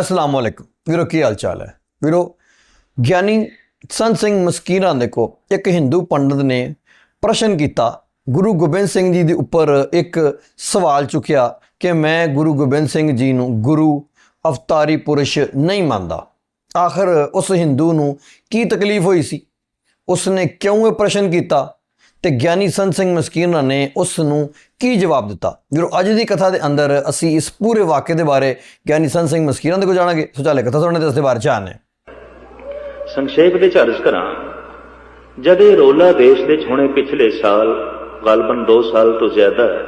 ਅਸਲਾਮ ਵਾਲੇਕੁਮ ਵੀਰੋ, ਕੀ ਹਾਲ ਚਾਲ ਹੈ? ਵੀਰੋ, ਗਿਆਨੀ ਸੰਤ ਸਿੰਘ ਮਸਕੀਨਾ ਦੇ ਕੋ ਇੱਕ ਹਿੰਦੂ ਪੰਡਤ ਨੇ ਪ੍ਰਸ਼ਨ ਕੀਤਾ। ਗੁਰੂ ਗੋਬਿੰਦ ਸਿੰਘ ਜੀ ਦੇ ਉੱਪਰ ਇੱਕ ਸਵਾਲ ਚੁੱਕਿਆ ਕਿ ਮੈਂ ਗੁਰੂ ਗੋਬਿੰਦ ਸਿੰਘ ਜੀ ਨੂੰ ਗੁਰੂ, ਅਵਤਾਰੀ ਪੁਰਸ਼ ਨਹੀਂ ਮੰਨਦਾ। ਆਖਰ ਉਸ ਹਿੰਦੂ ਨੂੰ ਕੀ ਤਕਲੀਫ ਹੋਈ ਸੀ? ਉਸਨੇ ਕਿਉਂ ਇਹ ਪ੍ਰਸ਼ਨ ਕੀਤਾ? ਤੇ ਗਿਆਨੀ ਸੰਤ ਸਿੰਘ ਮਸਕੀਨਾ ਨੇ ਉਸ ਨੂੰ ਕੀ ਜਵਾਬ ਦਿੱਤਾ? ਵੀਰੋ ਅੱਜ ਦੀ ਕਥਾ ਦੇ ਅੰਦਰ ਅਸੀਂ ਇਸ ਪੂਰੇ ਵਾਕਿਏ ਦੇ ਬਾਰੇ ਗਿਆਨੀ ਸੰਤ ਸਿੰਘ ਮਸਕੀਨਾ ਦੇ ਕੋਲ ਜਾਣਾਂਗੇ। ਸੋ ਚੱਲੇ ਕਥਾ ਸੁਣਨੇ ਤੇ ਉਸ ਦੇ ਬਾਰੇ ਜਾਣਨੇ ਸੰਖੇਪ ਦੇ ਝਰਜ ਕਰਾਂ ਜਦ ਇਹ ਰੋਲਾ ਦੇਸ਼ ਦੇ ਹੁਣੇ ਪਿਛਲੇ ਸਾਲ ਗਲਬਨ 2 ਸਾਲ ਤੋਂ ਜ਼ਿਆਦਾ ਹੈ,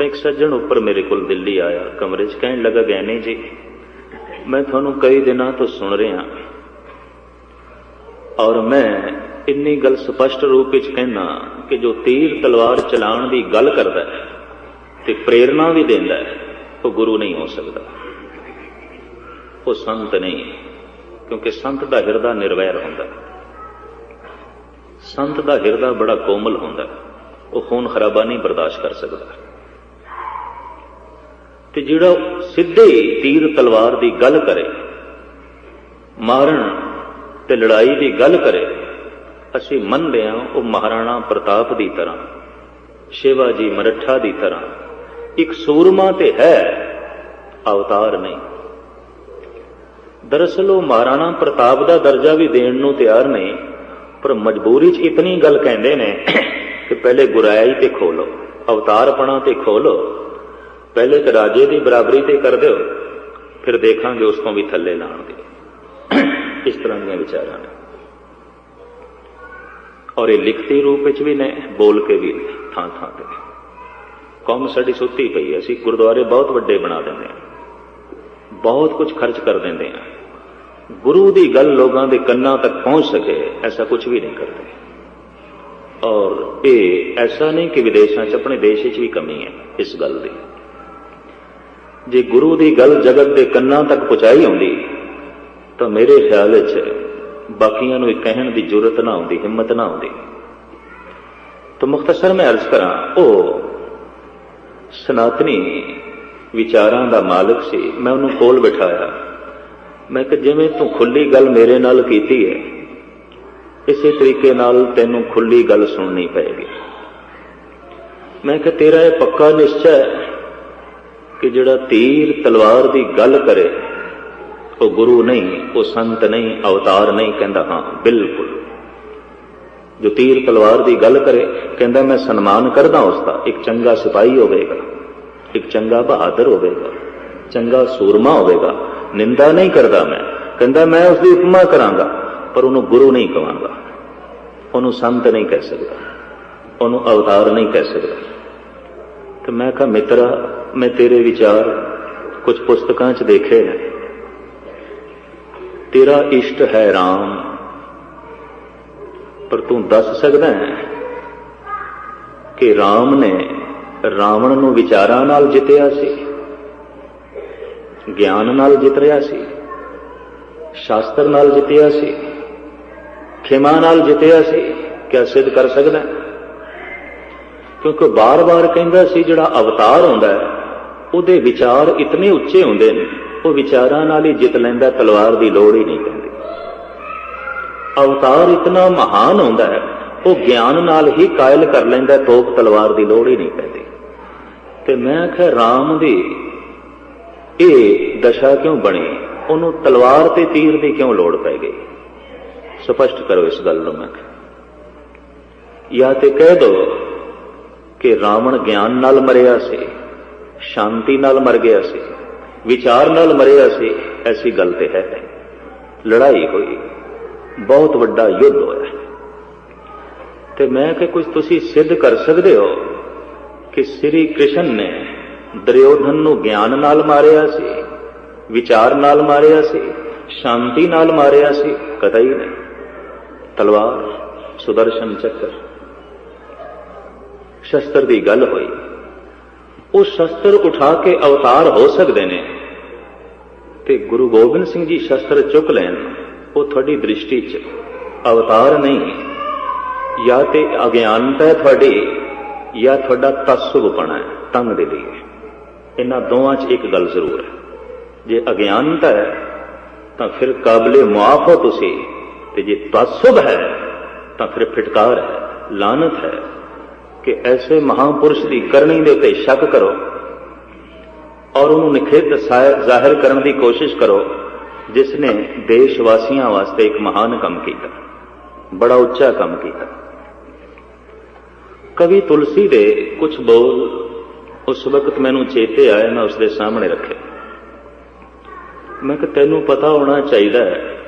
ਇੱਕ ਸੱਜਣ ਉੱਪਰ ਮੇਰੇ ਕੋਲ ਦਿੱਲੀ ਆਇਆ ਕਮਰੇ 'ਚ ਕਹਿਣ ਲੱਗਾ ਗਿਆਨੀ ਜੀ ਮੈਂ ਤੁਹਾਨੂੰ ਕਈ ਦਿਨਾਂ ਤੋਂ ਸੁਣ ਰਿਹਾ ਔਰ ਮੈਂ ਇੰਨੀ ਗੱਲ ਸਪਸ਼ਟ ਰੂਪ ਵਿੱਚ ਕਹਿਣਾ ਕਿ ਜੋ ਤੀਰ ਤਲਵਾਰ ਚਲਾਉਣ ਦੀ ਗੱਲ ਕਰਦਾ ਹੈ ਤੇ ਪ੍ਰੇਰਣਾ ਵੀ ਦਿੰਦਾ ਹੈ, ਉਹ ਗੁਰੂ ਨਹੀਂ ਹੋ ਸਕਦਾ। ਉਹ ਸੰਤ ਨਹੀਂ ਕਿਉਂਕਿ ਸੰਤ ਦਾ ਹਿਰਦਾ ਨਿਰਵੈਰ ਹੁੰਦਾ ਸੰਤ ਦਾ ਹਿਰਦਾ ਬੜਾ ਕੋਮਲ ਹੁੰਦਾ ਉਹ ਖੂਨ ਖਰਾਬਾ ਨਹੀਂ ਬਰਦਾਸ਼ਤ ਕਰ ਸਕਦਾ। ਤੇ ਜਿਹੜਾ ਸਿੱਧੇ ਤੀਰ ਤਲਵਾਰ ਦੀ ਗੱਲ ਕਰੇ, ਮਾਰਨ ਤੇ ਲੜਾਈ ਦੀ ਗੱਲ ਕਰੇ ਅਸੀਂ ਮੰਨਦੇ ਹਾਂ ਉਹ ਮਹਾਰਾਣਾ ਪ੍ਰਤਾਪ ਦੀ ਤਰ੍ਹਾਂ, ਸ਼ਿਵਾਜੀ ਮਰੱਠਾ ਦੀ ਤਰ੍ਹਾਂ। ਇੱਕ ਸੂਰਮਾ ਤੇ ਹੈ, ਅਵਤਾਰ ਨਹੀਂ। ਦਰਅਸਲ ਉਹ ਮਹਾਰਾਣਾ ਪ੍ਰਤਾਪ ਦਾ ਦਰਜਾ ਵੀ ਦੇਣ ਨੂੰ ਤਿਆਰ ਨਹੀਂ, ਪਰ ਮਜਬੂਰੀ 'ਚ ਇਤਨੀ ਗੱਲ ਕਹਿੰਦੇ ਨੇ ਕਿ ਪਹਿਲੇ ਗੁਰਾਈ ਤੇ ਖੋਲੋ, ਅਵਤਾਰਪਣਾ ਤੇ ਖੋਲੋ। ਪਹਿਲੇ ਇੱਕ ਰਾਜੇ ਦੀ ਬਰਾਬਰੀ ਤੇ ਕਰ ਦਿਓ, ਫਿਰ ਦੇਖਾਂਗੇ ਉਸ ਤੋਂ ਵੀ ਥੱਲੇ ਲਾਣਗੇ ਇਸ ਤਰ੍ਹਾਂ ਦੀਆਂ ਵਿਚਾਰਾਂ ਨੇ। ਔਰ ਇਹ ਲਿਖਤੀ ਰੂਪ ਵਿੱਚ ਵੀ ਨੇ ਬੋਲ ਕੇ ਵੀ ਨੇ, ਥਾਂ ਥਾਂ ਤੇ। ਕੌਮ ਸਾਡੀ ਸੁੱਤੀ ਪਈ ਅਸੀਂ ਗੁਰਦੁਆਰੇ ਬਹੁਤ ਵੱਡੇ ਬਣਾ ਦਿੰਦੇ ਹਾਂ। ਬਹੁਤ ਕੁਝ ਖਰਚ ਕਰ ਦਿੰਦੇ ਆ ਗੁਰੂ ਦੀ ਗੱਲ ਲੋਕਾਂ ਦੇ ਕੰਨਾਂ ਤੱਕ ਪਹੁੰਚ ਸਕੇ ਐਸਾ ਕੁਝ ਵੀ ਨਹੀਂ ਕਰਦੇ। ਔਰ ਇਹ ਐਸਾ ਨਹੀਂ ਕਿ ਵਿਦੇਸ਼ਾਂ 'ਚ ਆਪਣੇ ਦੇਸ਼ 'ਚ ਵੀ ਕਮੀ ਹੈ ਇਸ ਗੱਲ ਦੀ। ਜੇ ਗੁਰੂ ਦੀ ਗੱਲ ਜਗਤ ਦੇ ਕੰਨਾਂ ਤੱਕ ਪਹੁੰਚਾਈ ਹੁੰਦੀ ਤਾਂ ਮੇਰੇ ਖਿਆਲ 'ਚ ਬਾਕੀਆਂ ਨੂੰ ਇਹ ਕਹਿਣ ਦੀ ਜ਼ਰੂਰਤ ਨਾ ਹੁੰਦੀ, ਹਿੰਮਤ ਨਾ ਹੁੰਦੀ। ਤਾਂ ਮੁਖਤਸਰ ਮੈਂ ਅਰਜ਼ ਕਰਾਂ ਉਹ ਸਨਾਤਨੀ ਵਿਚਾਰਾਂ ਦਾ ਮਾਲਕ ਸੀ, ਮੈਂ ਉਹਨੂੰ ਕੋਲ ਬਿਠਾਇਆ। ਮੈਂ ਕਿ ਜਿਵੇਂ ਤੂੰ ਖੁੱਲੀ ਗੱਲ ਮੇਰੇ ਨਾਲ ਕੀਤੀ ਹੈ, ਇਸੇ ਤਰੀਕੇ ਨਾਲ ਤੈਨੂੰ ਖੁੱਲੀ ਗੱਲ ਸੁਣਨੀ ਪਏਗੀ। ਮੈਂ ਕਿ ਤੇਰਾ ਇਹ ਪੱਕਾ ਨਿਸ਼ਚੈ ਕਿ ਜਿਹੜਾ ਤੀਰ ਤਲਵਾਰ ਦੀ ਗੱਲ ਕਰੇ, ਉਹ ਗੁਰੂ ਨਹੀਂ ਉਹ ਸੰਤ ਨਹੀਂ, ਅਵਤਾਰ ਨਹੀਂ ਕਹਿੰਦਾ, ਹਾਂ, ਬਿਲਕੁਲ। ਜੋ ਤੀਰ ਤਲਵਾਰ ਦੀ ਗੱਲ ਕਰੇ, ਕਹਿੰਦਾ, ਮੈਂ ਸਨਮਾਨ ਕਰਦਾ ਉਸ ਦਾ, ਇੱਕ ਚੰਗਾ ਸਿਪਾਹੀ ਹੋਵੇਗਾ, ਇੱਕ ਚੰਗਾ ਬਹਾਦਰ ਹੋਵੇਗਾ, ਚੰਗਾ ਸੂਰਮਾ ਹੋਵੇਗਾ, ਨਿੰਦਾ ਨਹੀਂ ਕਰਦਾ ਮੈਂ, ਕਹਿੰਦਾ, ਮੈਂ ਉਸ ਦੀ ਉਪਮਾ ਕਰਾਂਗਾ, ਪਰ ਉਹਨੂੰ ਗੁਰੂ ਨਹੀਂ ਕਹਾਂਗਾ ਉਹਨੂੰ ਸੰਤ ਨਹੀਂ ਕਹਿ ਸਕਦਾ, ਉਹਨੂੰ ਅਵਤਾਰ ਨਹੀਂ ਕਹਿ ਸਕਦਾ। ਤੇ ਮੈਂ ਕਿਹਾ, ਮਿੱਤਰਾ, ਮੈਂ ਤੇਰੇ ਵਿਚਾਰ ਕੁਝ ਪੁਸਤਕਾਂ 'ਚ ਦੇਖੇ ਨੇ ਤੇਰਾ ਇਸ਼ਟ ਹੈ RAM ਪਰ ਤੂੰ ਦੱਸ ਸਕਦਾ ਹੈ ਕਿ RAM ਨੇ ਰਾਵਣ ਨੂੰ ਵਿਚਾਰਾਂ ਨਾਲ ਜਿੱਤਿਆ ਸੀ, ਗਿਆਨ ਨਾਲ ਜਿੱਤ ਰਿਹਾ ਸੀ, ਸ਼ਾਸਤਰ ਨਾਲ ਜਿੱਤਿਆ ਸੀ, ਖਿਮਾ ਨਾਲ ਜਿੱਤਿਆ ਸੀ। ਕਿਆ ਸਿੱਧ ਕਰ ਸਕਦਾ ਕਿਉਂਕਿ ਬਾਰ-ਬਾਰ ਕਹਿੰਦਾ ਸੀ ਜਿਹੜਾ ਅਵਤਾਰ ਹੁੰਦਾ ਹੈ, ਉਹਦੇ ਵਿਚਾਰ ਇਤਨੇ ਉੱਚੇ ਹੁੰਦੇ ਨੇ। ਉਹ ਵਿਚਾਰਾਂ ਨਾਲ ਹੀ ਜਿੱਤ ਲੈਂਦਾ, ਤਲਵਾਰ ਦੀ ਲੋੜ ਹੀ ਨਹੀਂ ਪੈਂਦੀ। ਅਵਤਾਰ ਇਤਨਾ ਮਹਾਨ ਹੁੰਦਾ ਹੈ, ਉਹ ਗਿਆਨ ਨਾਲ ਹੀ ਕਾਇਲ ਕਰ ਲੈਂਦਾ, ਤੋਪ ਤਲਵਾਰ ਦੀ ਲੋੜ ਹੀ ਨਹੀਂ ਪੈਂਦੀ। ਤੇ ਮੈਂ ਕਿਹਾ RAM ਦੀ ਇਹ ਦਸ਼ਾ ਕਿਉਂ ਬਣੀ? ਉਹਨੂੰ ਤਲਵਾਰ ਤੇ ਤੀਰ ਦੀ ਕਿਉਂ ਲੋੜ ਪੈ ਗਈ? ਸਪਸ਼ਟ ਕਰੋ ਇਸ ਗੱਲ ਨੂੰ ਮੈਂ ਕਿਹਾ। ਜਾਂ ਤੇ ਕਹਿ ਦੋ ਕਿ ਰਾਵਣ ਗਿਆਨ ਨਾਲ ਮਰਿਆ ਸੀ, ਸ਼ਾਂਤੀ ਨਾਲ ਮਰ ਗਿਆ ਸੀ। ਵਿਚਾਰ ਨਾਲ ਮਰਿਆ ਸੀ, ਐਸੀ ਗੱਲ ਤੇ ਹੈ। ਲੜਾਈ ਹੋਈ। ਬਹੁਤ ਵੱਡਾ ਯੁੱਧ ਹੋਇਆ। ਤੇ ਮੈਂ ਕਿ ਕੁਝ ਤੁਸੀਂ ਸਿੱਧ ਕਰ ਸਕਦੇ ਹੋ ਕਿ ਸ੍ਰੀ ਕ੍ਰਿਸ਼ਨ ਨੇ ਦੁਰਯੋਧਨ ਨੂੰ ਗਿਆਨ ਨਾਲ ਮਾਰਿਆ ਸੀ, ਵਿਚਾਰ ਨਾਲ ਮਾਰਿਆ ਸੀ, ਸ਼ਾਂਤੀ ਨਾਲ ਮਾਰਿਆ ਸੀ, ਕਤਈ ਨਹੀਂ। ਤਲਵਾਰ, ਸੁਦਰਸ਼ਨ ਚੱਕਰ। ਸ਼ਸਤਰ ਦੀ ਗੱਲ ਹੋਈ। ਉਹ ਸ਼ਸਤਰ ਉਠਾ ਕੇ ਅਵਤਾਰ ਹੋ ਸਕਦੇ ਨੇ। ਤੇ ਗੁਰੂ ਗੋਬਿੰਦ ਸਿੰਘ ਜੀ ਸ਼ਸਤਰ ਚੁੱਕ ਲੈਣ, ਉਹ ਤੁਹਾਡੀ ਦ੍ਰਿਸ਼ਟੀ 'ਚ ਅਵਤਾਰ ਨਹੀਂ। ਜਾਂ ਤੇ ਅਗਿਆਨਤਾ ਹੈ ਤੁਹਾਡੀ, ਜਾਂ ਤੁਹਾਡਾ ਤਸੁਬਪਣਾ ਹੈ, ਤੰਗ ਦੇ ਲਈ। ਇਹਨਾਂ ਦੋਵਾਂ 'ਚ ਇੱਕ ਗੱਲ ਜ਼ਰੂਰ ਹੈ। ਜੇ ਅਗਿਆਨਤਾ ਹੈ, ਤਾਂ ਫਿਰ ਕਾਬਲੇ ਮੁਆਫ ਹੋ ਤੁਸੀਂ, ਤੇ ਜੇ ਤਸੁਬ ਹੈ, ਤਾਂ ਫਿਰ ਫਿਟਕਾਰ ਹੈ ਲਾਨਤ ਹੈ। ਕਿ ਐਸੇ ਮਹਾਪੁਰਸ਼ ਦੀ ਕਰਨੀ ਦੇ ਉੱਤੇ ਸ਼ੱਕ ਕਰੋ। ਔਰ ਉਹਨੂੰ ਨਿਖੇਧ ਜ਼ਾਹਿਰ ਕਰਨ ਦੀ ਕੋਸ਼ਿਸ਼ ਕਰੋ, ਜਿਸ ਨੇ ਦੇਸ਼ ਵਾਸੀਆਂ ਵਾਸਤੇ ਇੱਕ ਮਹਾਨ ਕੰਮ ਕੀਤਾ। ਬੜਾ ਉੱਚਾ ਕੰਮ ਕੀਤਾ। ਕਵੀ ਤੁਲਸੀ ਦੇ ਕੁਝ ਬੋਲ ਉਸ ਵਕਤ ਮੈਨੂੰ ਚੇਤੇ ਆਏ, ਮੈਂ ਉਸ ਦੇ ਸਾਹਮਣੇ ਰੱਖੇ। ਮੈਂ ਕਿ ਤੈਨੂੰ ਪਤਾ ਹੋਣਾ ਚਾਹੀਦਾ ਹੈ